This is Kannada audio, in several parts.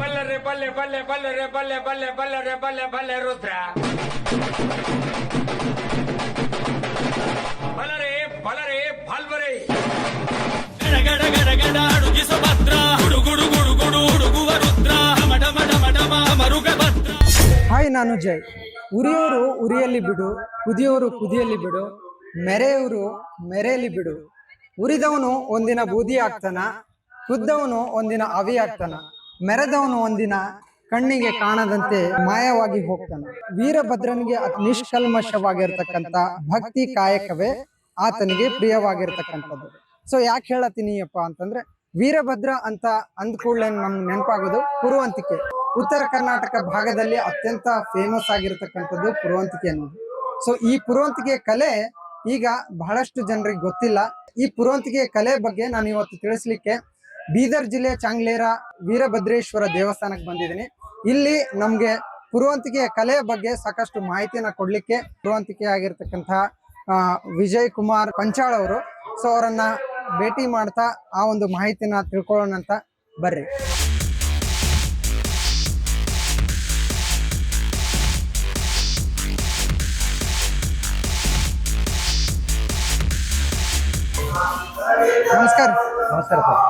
ಬಲ್ಲರೆ ಬಲ್ಲೆ ಬಲ್ಲೆ ಬಲ್ಲರೆ ಬಲ್ಲೆ ಬಲ್ಲೆ ಬಲ್ಲರೆ ಬಲ್ಲೆ ಬಲ್ಲೆ ರುದ್ರ. ಬಲರೆ ಬಲರೆ ಬಲ್ವರೆ ಗಡ ಗಡ ಗಡ ಅಡುಗಿಸ ಭದ್ರ. ಗುಡು ಗುಡು ಗುಡು ಹುಡುಗುವ ರುದ್ರ. ಮಡ ಮಡ ಮಡ ಮರುಗ ಭದ್ರ. ಹಾಯ್ ನಾನು ಜೈ. ಉರಿಯೋರು ಉರಿಯಲ್ಲಿ ಬಿಡು ಕುದಿಯೋರು ಕುದಿಯಲ್ಲಿ ಬಿಡು ಮೆರೆಯವರು ಮೆರೆಯಲ್ಲಿ ಬಿಡು. ಉರಿದವನು ಒಂದಿನ ಬೂದಿ ಆಗ್ತಾನ ಕುದ್ದವನು ಒಂದಿನ ಅವಿ ಆಗ್ತಾನ ಮೆರೆದವನು ಒಂದಿನ ಕಣ್ಣಿಗೆ ಕಾಣದಂತೆ ಮಾಯವಾಗಿ ಹೋಗ್ತಾನ. ವೀರಭದ್ರನಿಗೆ ನಿಷ್ಕಲ್ಮಶವಾಗಿರ್ತಕ್ಕಂಥ ಭಕ್ತಿ ಕಾಯಕವೇ ಆತನಿಗೆ ಪ್ರಿಯವಾಗಿರ್ತಕ್ಕಂಥದ್ದು. ಸೊ ಯಾಕೆ ಹೇಳತ್ತೀನಿಯಪ್ಪ ಅಂತಂದ್ರೆ, ವೀರಭದ್ರ ಅಂತ ಅಂದ ಕೂಡಲೇ ನಮ್ಗೆ ನೆನಪಾಗೋದು ಪುರುವಂತಿಕೆ ಉತ್ತರ ಕರ್ನಾಟಕ ಭಾಗದಲ್ಲಿ ಅತ್ಯಂತ ಫೇಮಸ್ ಆಗಿರತಕ್ಕಂಥದ್ದು ಪುರುವಂತಿಕೆ ಅನ್ನೋದು. ಸೊ ಈ ಪುರುವಂತಿಕೆ ಕಲೆ ಈಗ ಬಹಳಷ್ಟು ಜನರಿಗೆ ಗೊತ್ತಿಲ್ಲ. ಈ ಪುರುವಂತಿಕೆ ಕಲೆ ಬಗ್ಗೆ ನಾನು ಇವತ್ತು ತಿಳಿಸ್ಲಿಕ್ಕೆ ಬೀದರ್ ಜಿಲ್ಲೆ ಚಾಂಗ್ಲೇರ ವೀರಭದ್ರೇಶ್ವರ ದೇವಸ್ಥಾನಕ್ಕೆ ಬಂದಿದ್ದೀನಿ. ಇಲ್ಲಿ ನಮಗೆ ಪುರುವಂತಿಕೆಯ ಕಲೆಯ ಬಗ್ಗೆ ಸಾಕಷ್ಟು ಮಾಹಿತಿಯನ್ನ ಕೊಡ್ಲಿಕ್ಕೆ ಪುರುವಂತಿಕೆ ಆಗಿರ್ತಕ್ಕಂತಹ ವಿಜಯ್ ಕುಮಾರ್ ಪಂಚಾಳ್ ಅವರು. ಸೊ, ಅವರನ್ನ ಭೇಟಿ ಮಾಡ್ತಾ ಆ ಒಂದು ಮಾಹಿತಿನ ತಿಳ್ಕೊಳ್ಳೋಣ ಅಂತ ಬರ್ರಿ. ನಮಸ್ಕಾರ. ನಮಸ್ಕಾರ ಸರ್.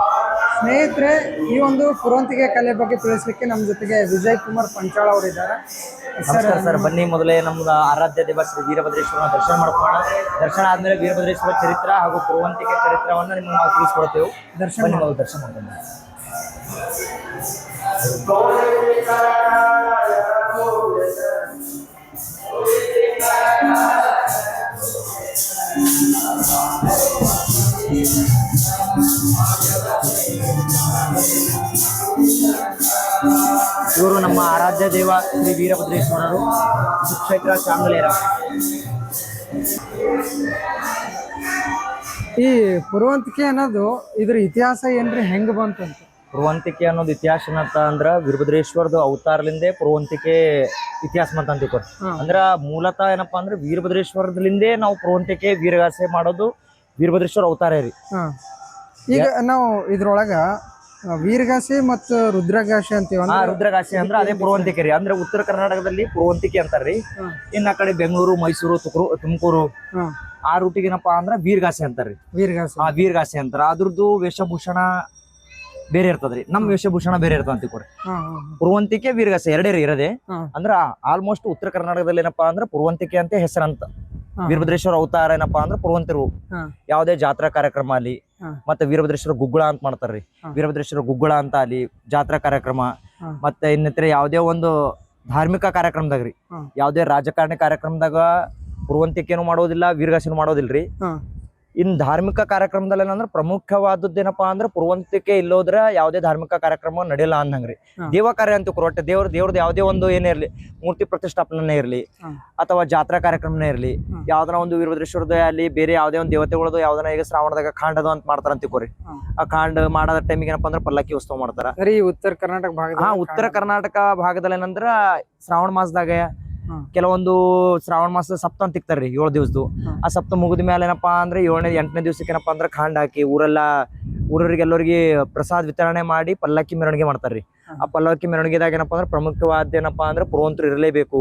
ಸ್ನೇಹಿತರೆ ಈ ಒಂದು ಪುರಂತಿಗೆ ಕಲೆ ಬಗ್ಗೆ ತಿಳಿಸ್ಲಿಕ್ಕೆ ನಮ್ಮ ಜೊತೆಗೆ ವಿಜಯ್ ಕುಮಾರ್ ಪಂಚಾಳ ಅವರು ಇದ್ದಾರೆ. ನಮಸ್ಕಾರ ಸರ್. ಬನ್ನಿ ಮೊದಲೇ ನಮ್ದು ಆರಾಧ್ಯ ದೇವ ಶ್ರೀ ವೀರಭದ್ರೇಶ್ವರನ ದರ್ಶನ ಮಾಡ್ಕೋಣ ದರ್ಶನ ಆದ್ಮೇಲೆ ವೀರಭದ್ರೇಶ್ವರ ಚರಿತ್ರ ಹಾಗೂ ಪುರುವಂತಿಕೆ ಚರಿತ್ರವನ್ನು ನಿಮಗೆ ನಾವು ತಿಳಿಸ್ಕೊಡ್ತೇವೆ. ದರ್ಶನ ಮೊದಲು ದರ್ಶನ ಮಾಡ್ಕೊಂಡು ಇವರು ನಮ್ಮ ಆರಾಧ್ಯ ದೇವ ಶ್ರೀ ವೀರಭದ್ರೇಶ್ವರರು ಸುಕ್ಷೇತ್ರ ಚಾಂಗಲೇರ ಈ ಪುರವಂತಿಕೆ ಅನ್ನೋದು ಇದ್ರ ಇತಿಹಾಸ ಏನ್ರಿ ಹೆಂಗ್ ಬಂತು ಅಂತ ಪುರುವಂತಿಕೆ ಅನ್ನೋದು ಇತಿಹಾಸ ಏನಂತ ಅಂದ್ರ ವೀರಭದ್ರೇಶ್ವರದ ಅವತಾರಲಿಂದೇ ಪುರವಂತಿಕೆ ಇತಿಹಾಸ ಅಂತ. ಅಂದ್ರ ಮೂಲತಃ ಏನಪ್ಪಾ ಅಂದ್ರೆ ವೀರಭದ್ರೇಶ್ವರದಲಿಂದೇ ನಾವು ಪುರವಂತಿಕೆ ವೀರಗಾಸೆ ಮಾಡೋದು ವೀರಭದ್ರೇಶ್ವರ ಅವತಾರ ರೀ. ಈಗ ನಾವು ಇದ್ರೊಳಗ ವೀರಗಾಸೆ ಮತ್ತು ರುದ್ರಗಾಸೆ ಅಂತೀವಿ ಅಂದ್ರೆ? ರುದ್ರಗಾಸೆ ಅಂದ್ರೆ ಅದೇ ಪುರುವಂತಿಕೆ ರೀ ಅಂದ್ರೆ ಉತ್ತರ ಕರ್ನಾಟಕದಲ್ಲಿ ಪುರುವಂತಿಕೆ ಅಂತಾರ್ರಿ. ಇನ್ನ ಆ ಕಡೆ ಬೆಂಗಳೂರು ಮೈಸೂರು ತುಕರು ತುಮಕೂರು. ಹಾ. ಆ ರೂಟಿಗೆ ಏನಪ್ಪಾ ಅಂದ್ರೆ ವೀರಗಾಸೆ ಅಂತಾರ್ರಿ. ವೀರಗಾಸೆ. ಆ ವೀರಗಾಸೆ ಅಂತಾರ ಅದ್ರದ್ದು ವೇಷಭೂಷಣ ಬೇರೆ ಇರ್ತದ್ರಿ. ನಮ್ ವೇಷಭೂಷಣ ಬೇರೆ ಇರ್ತದ ಅಂತ ಕೊಡ್ರಿ. ಪೂರ್ವಂತಿಕೆ ವೀರಗಾಸೆ ಎರಡೇ ರೀ ಇರದೆ. ಅಂದ್ರ ಆಲ್ಮೋಸ್ಟ್ ಉತ್ತರ ಕರ್ನಾಟಕದಲ್ಲಿ ಏನಪ್ಪಾ ಅಂದ್ರೆ ಪುರುವಂತಿಕೆ ಅಂತ ಹೆಸರಂತ. ಹಾ. ವೀರಭದ್ರೇಶ್ವರ ಅವತಾರ ಏನಪ್ಪಾ ಅಂದ್ರೆ ಪುರುವಂತರು. ಹಾ. ಯಾವುದೇ ಜಾತ್ರಾ ಕಾರ್ಯಕ್ರಮ ಅಲ್ಲಿ ಹಾ. ಮತ್ತೆ ವೀರಭದ್ರೇಶ್ವರ ಗುಗ್ಗುಳ ಅಂತ ಮಾಡ್ತಾರ್ರಿ. ವೀರಭದ್ರೇಶ್ವರ ಗುಗ್ಗುಳ ಅಂತ ಅಲ್ಲಿ ಜಾತ್ರಾ ಕಾರ್ಯಕ್ರಮ. ಮತ್ತೆ ಇನ್ನಿತರ ಯಾವುದೇ ಒಂದು ಧಾರ್ಮಿಕ ಕಾರ್ಯಕ್ರಮದಾಗ ರೀ. ಯಾವುದೇ ರಾಜಕಾರಣಿ ಕಾರ್ಯಕ್ರಮದಾಗ ಪುರುವಂತಿಕೆನು ಮಾಡೋದಿಲ್ಲ ವೀರಗಾಸೆನು ಮಾಡೋದಿಲ್ರಿ ಇನ್ ಧಾರ್ಮಿಕ ಕಾರ್ಯಕ್ರಮದಲ್ಲಿ ಪ್ರಮುಖವಾದದ್ದು ಏನಪ್ಪಾ ಅಂದ್ರೆ ಪೂರ್ವಂತಿಕೆ ಇಲ್ಲೋದ್ರ ಯಾವುದೇ ಧಾರ್ಮಿಕ ಕಾರ್ಯಕ್ರಮ ನಡೆಯಲ್ಲ ಅನ್ನಂಗ್ರಿ. ದೇವ ಕಾರ್ಯ ಅಂತ ಕೊರಟ್ಟೆ ದೇವ್ರ ದೇವ್ರದ್ದು ಯಾವುದೇ ಒಂದು ಏನೇ ಇರಲಿ ಮೂರ್ತಿ ಪ್ರತಿಷ್ಠಾಪನೆ ಇರಲಿ ಅಥವಾ ಜಾತ್ರಾ ಕಾರ್ಯಕ್ರಮನೇ ಇರ್ಲಿ. ಯಾವ್ದನ ಒಂದು ವೀರಭದ್ರೇಶ್ವರದ ಅಲ್ಲಿ ಬೇರೆ ಯಾವುದೇ ಒಂದು ದೇವತೆಗಳದ್ದು ಯಾವ್ದನ ಈಗ ಶ್ರಾವಣದಾಗ ಕಾಂಡದ ಅಂತ ಮಾಡ್ತಾರ ಅಂತ ಕೋರಿ ಆ ಕಾಂಡ ಮಾಡದ ಟೈಮಿಗೆ ಏನಪ್ಪಾ ಅಂದ್ರೆ ಪಲ್ಲಕ್ಕಿ ಉತ್ಸವ ಮಾಡ್ತಾರ ಉತ್ತರ ಕರ್ನಾಟಕ ಭಾಗ ಹಾ ಉತ್ತರ ಕರ್ನಾಟಕ ಭಾಗದಲ್ಲಿ ಏನಂದ್ರ ಶ್ರಾವಣ ಮಾಸದಾಗ. ಕೆಲವೊಂದು ಶ್ರಾವಣ ಮಾಸದ ಸಪ್ತ ಅಂತ ಇಕ್ತಾರ್ರಿ ಏಳು ದಿವಸದ್ದು ಆ ಸಪ್ತ ಮುಗಿದ ಮೇಲೆ ಏನಪ್ಪಾ ಅಂದ್ರೆ ಏಳನೇ ಎಂಟನೇ ದಿವಸಕ್ಕೆ ಏನಪ್ಪಾ ಅಂದ್ರೆ ಖಾಂಡ್ ಹಾಕಿ ಊರೆಲ್ಲ ಊರವ್ರಿಗೆ ಎಲ್ಲರಿಗೆ ಪ್ರಸಾದ ವಿತರಣೆ ಮಾಡಿ ಪಲ್ಲಕ್ಕಿ ಮೆರವಣಿಗೆ ಮಾಡ್ತಾರ್ರಿ. ಆ ಪಲ್ಲಕ್ಕಿ ಮೆರವಣಿಗೆದಾಗ ಏನಪ್ಪಾ ಅಂದ್ರೆ ಪ್ರಮುಖವಾದ ಏನಪ್ಪಾ ಅಂದ್ರೆ ಪುರುವಂತರು ಇರಲೇಬೇಕು.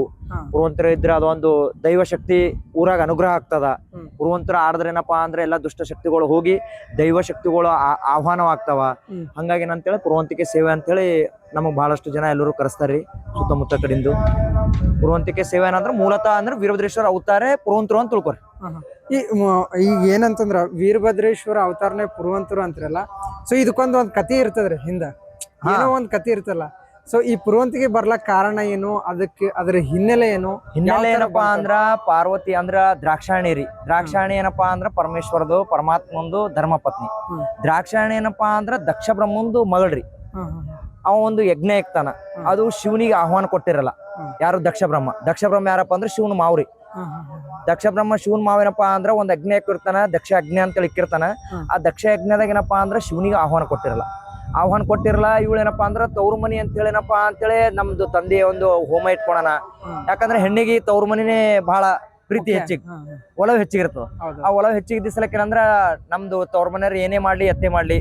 ಪುರವಂತರ ಇದ್ರೆ ಅದೊಂದು ದೈವ ಶಕ್ತಿ ಊರಾಗ ಅನುಗ್ರಹ ಆಗ್ತದ. ಪುರವಂತರ ಆಡದ್ರೆ ಏನಪ್ಪಾ ಅಂದ್ರೆ ಎಲ್ಲಾ ದುಷ್ಟ ಶಕ್ತಿಗಳು ಹೋಗಿ ದೈವ ಶಕ್ತಿಗಳು ಆಹ್ವಾನವಾಗ್ತಾವ. ಹಂಗಾಗಿ ಏನಂತೇಳಿ ಪುರುವಂತಿಕೆ ಸೇವೆ ಅಂತೇಳಿ ನಮಗ್ ಬಹಳಷ್ಟು ಜನ ಎಲ್ಲರೂ ಕರೆಸ್ತಾರ್ರಿ ಸುತ್ತಮುತ್ತ ಕಡೆಯಿಂದ ಪುರವಂತಿಕೆ ಸೇವೆ ಏನಂದ್ರೆ ಮೂಲತಃ ಅಂದ್ರೆ ವೀರಭದ್ರೇಶ್ವರ ಅವತಾರೆ ಪುರುವಂತರು ಅಂತ ತಿಳ್ಕೊರಿ. ಈ ಈಗ ಏನಂತಂದ್ರ ವೀರಭದ್ರೇಶ್ವರ ಅವತಾರನೇ ಪುರುವಂತರು ಅಂತಾರಲ್ಲ. ಸೊ ಇದಕ್ಕೊಂದು ಒಂದ್ ಕಥೆ ಇರ್ತದ್ರಿ ಹಿಂದ. ಏನೋ ಒಂದ್ ಕತಿ ಇರ್ತಲ್ಲ. ಸೊ ಈ ಪುರುವಂತಿಗೆ ಬರ್ಲಕ್ ಕಾರಣ ಏನು? ಅದಕ್ಕೆ ಅದ್ರ ಹಿನ್ನೆಲೆ ಏನು? ಹಿನ್ನೆಲೆ ಏನಪ್ಪಾ? ಅಂದ್ರ ಪಾರ್ವತಿ ಅಂದ್ರ ದ್ರಾಕ್ಷಾಣಿ ರೀ. ದ್ರಾಕ್ಷಾಣಿ ಏನಪ್ಪಾ ಅಂದ್ರ ಪರಮೇಶ್ವರದು ಪರಮಾತ್ಮಂದು ಧರ್ಮಪತ್ನಿ. ದ್ರಾಕ್ಷಾಣಿ ಏನಪ್ಪಾ ಅಂದ್ರ ದಕ್ಷ ಬ್ರಹ್ಮಂದು ಮಗಳ್ರಿ. ಅವ ಒಂದು ಯಜ್ಞ ಇಕ್ತಾನ. ಅದು ಶಿವನಿಗೆ ಆಹ್ವಾನ ಕೊಟ್ಟಿರಲ್ಲ. ಯಾರು ದಕ್ಷ ಬ್ರಹ್ಮ? ದಕ್ಷ ಬ್ರಹ್ಮ ಯಾರಪ್ಪ ಅಂದ್ರೆ ಶಿವನ ಮಾವ್ರಿ. ದಕ್ಷ ಬ್ರಹ್ಮ ಶಿವನ್ ಮಾವೇನಪ್ಪ ಅಂದ್ರ ಒಂದ್ ಅಗ್ನಿ ಇಕ್ಕಿರ್ತಾನ ದಕ್ಷ ಯಜ್ಞ ಅಂತ ಇಕ್ಕಿರ್ತಾನ. ಆ ದಕ್ಷ ಯಜ್ಞದಾಗ ಏನಪ್ಪಾ ಅಂದ್ರ ಶಿವನಿಗೆ ಆಹ್ವಾನ ಕೊಟ್ಟಿರಲ್ಲ. ಆಹ್ವಾನ ಕೊಟ್ಟಿರಲ್ಲ ಇವಳು ಅಂದ್ರೆ ತವ್ರ ಮನಿ ಏನಪ್ಪಾ ಅಂತೇಳಿ ನಮ್ದು ತಂದೆ ಒಂದು ಹೋಮ ಇಟ್ಕೊಳನ ಹ್ಮ್. ಯಾಕಂದ್ರೆ ಹೆಣ್ಣಿಗೆ ತವ್ರ ಮನಿನೇ ಬಹಳ ಪ್ರೀತಿ ಹೆಚ್ಚಿಗೆ. ಒಲವು ಹೆಚ್ಚಿಗಿರ್ತದ. ಆ ಒಲವು ಹೆಚ್ಚಿಗೆ ದಿಸಲಕ್ಕೆ ಏನಂದ್ರ ನಮ್ದು ತವ್ರ ಮನೆಯವ್ರು ಏನೇ ಮಾಡ್ಲಿ ಎತ್ತೆ ಮಾಡ್ಲಿ.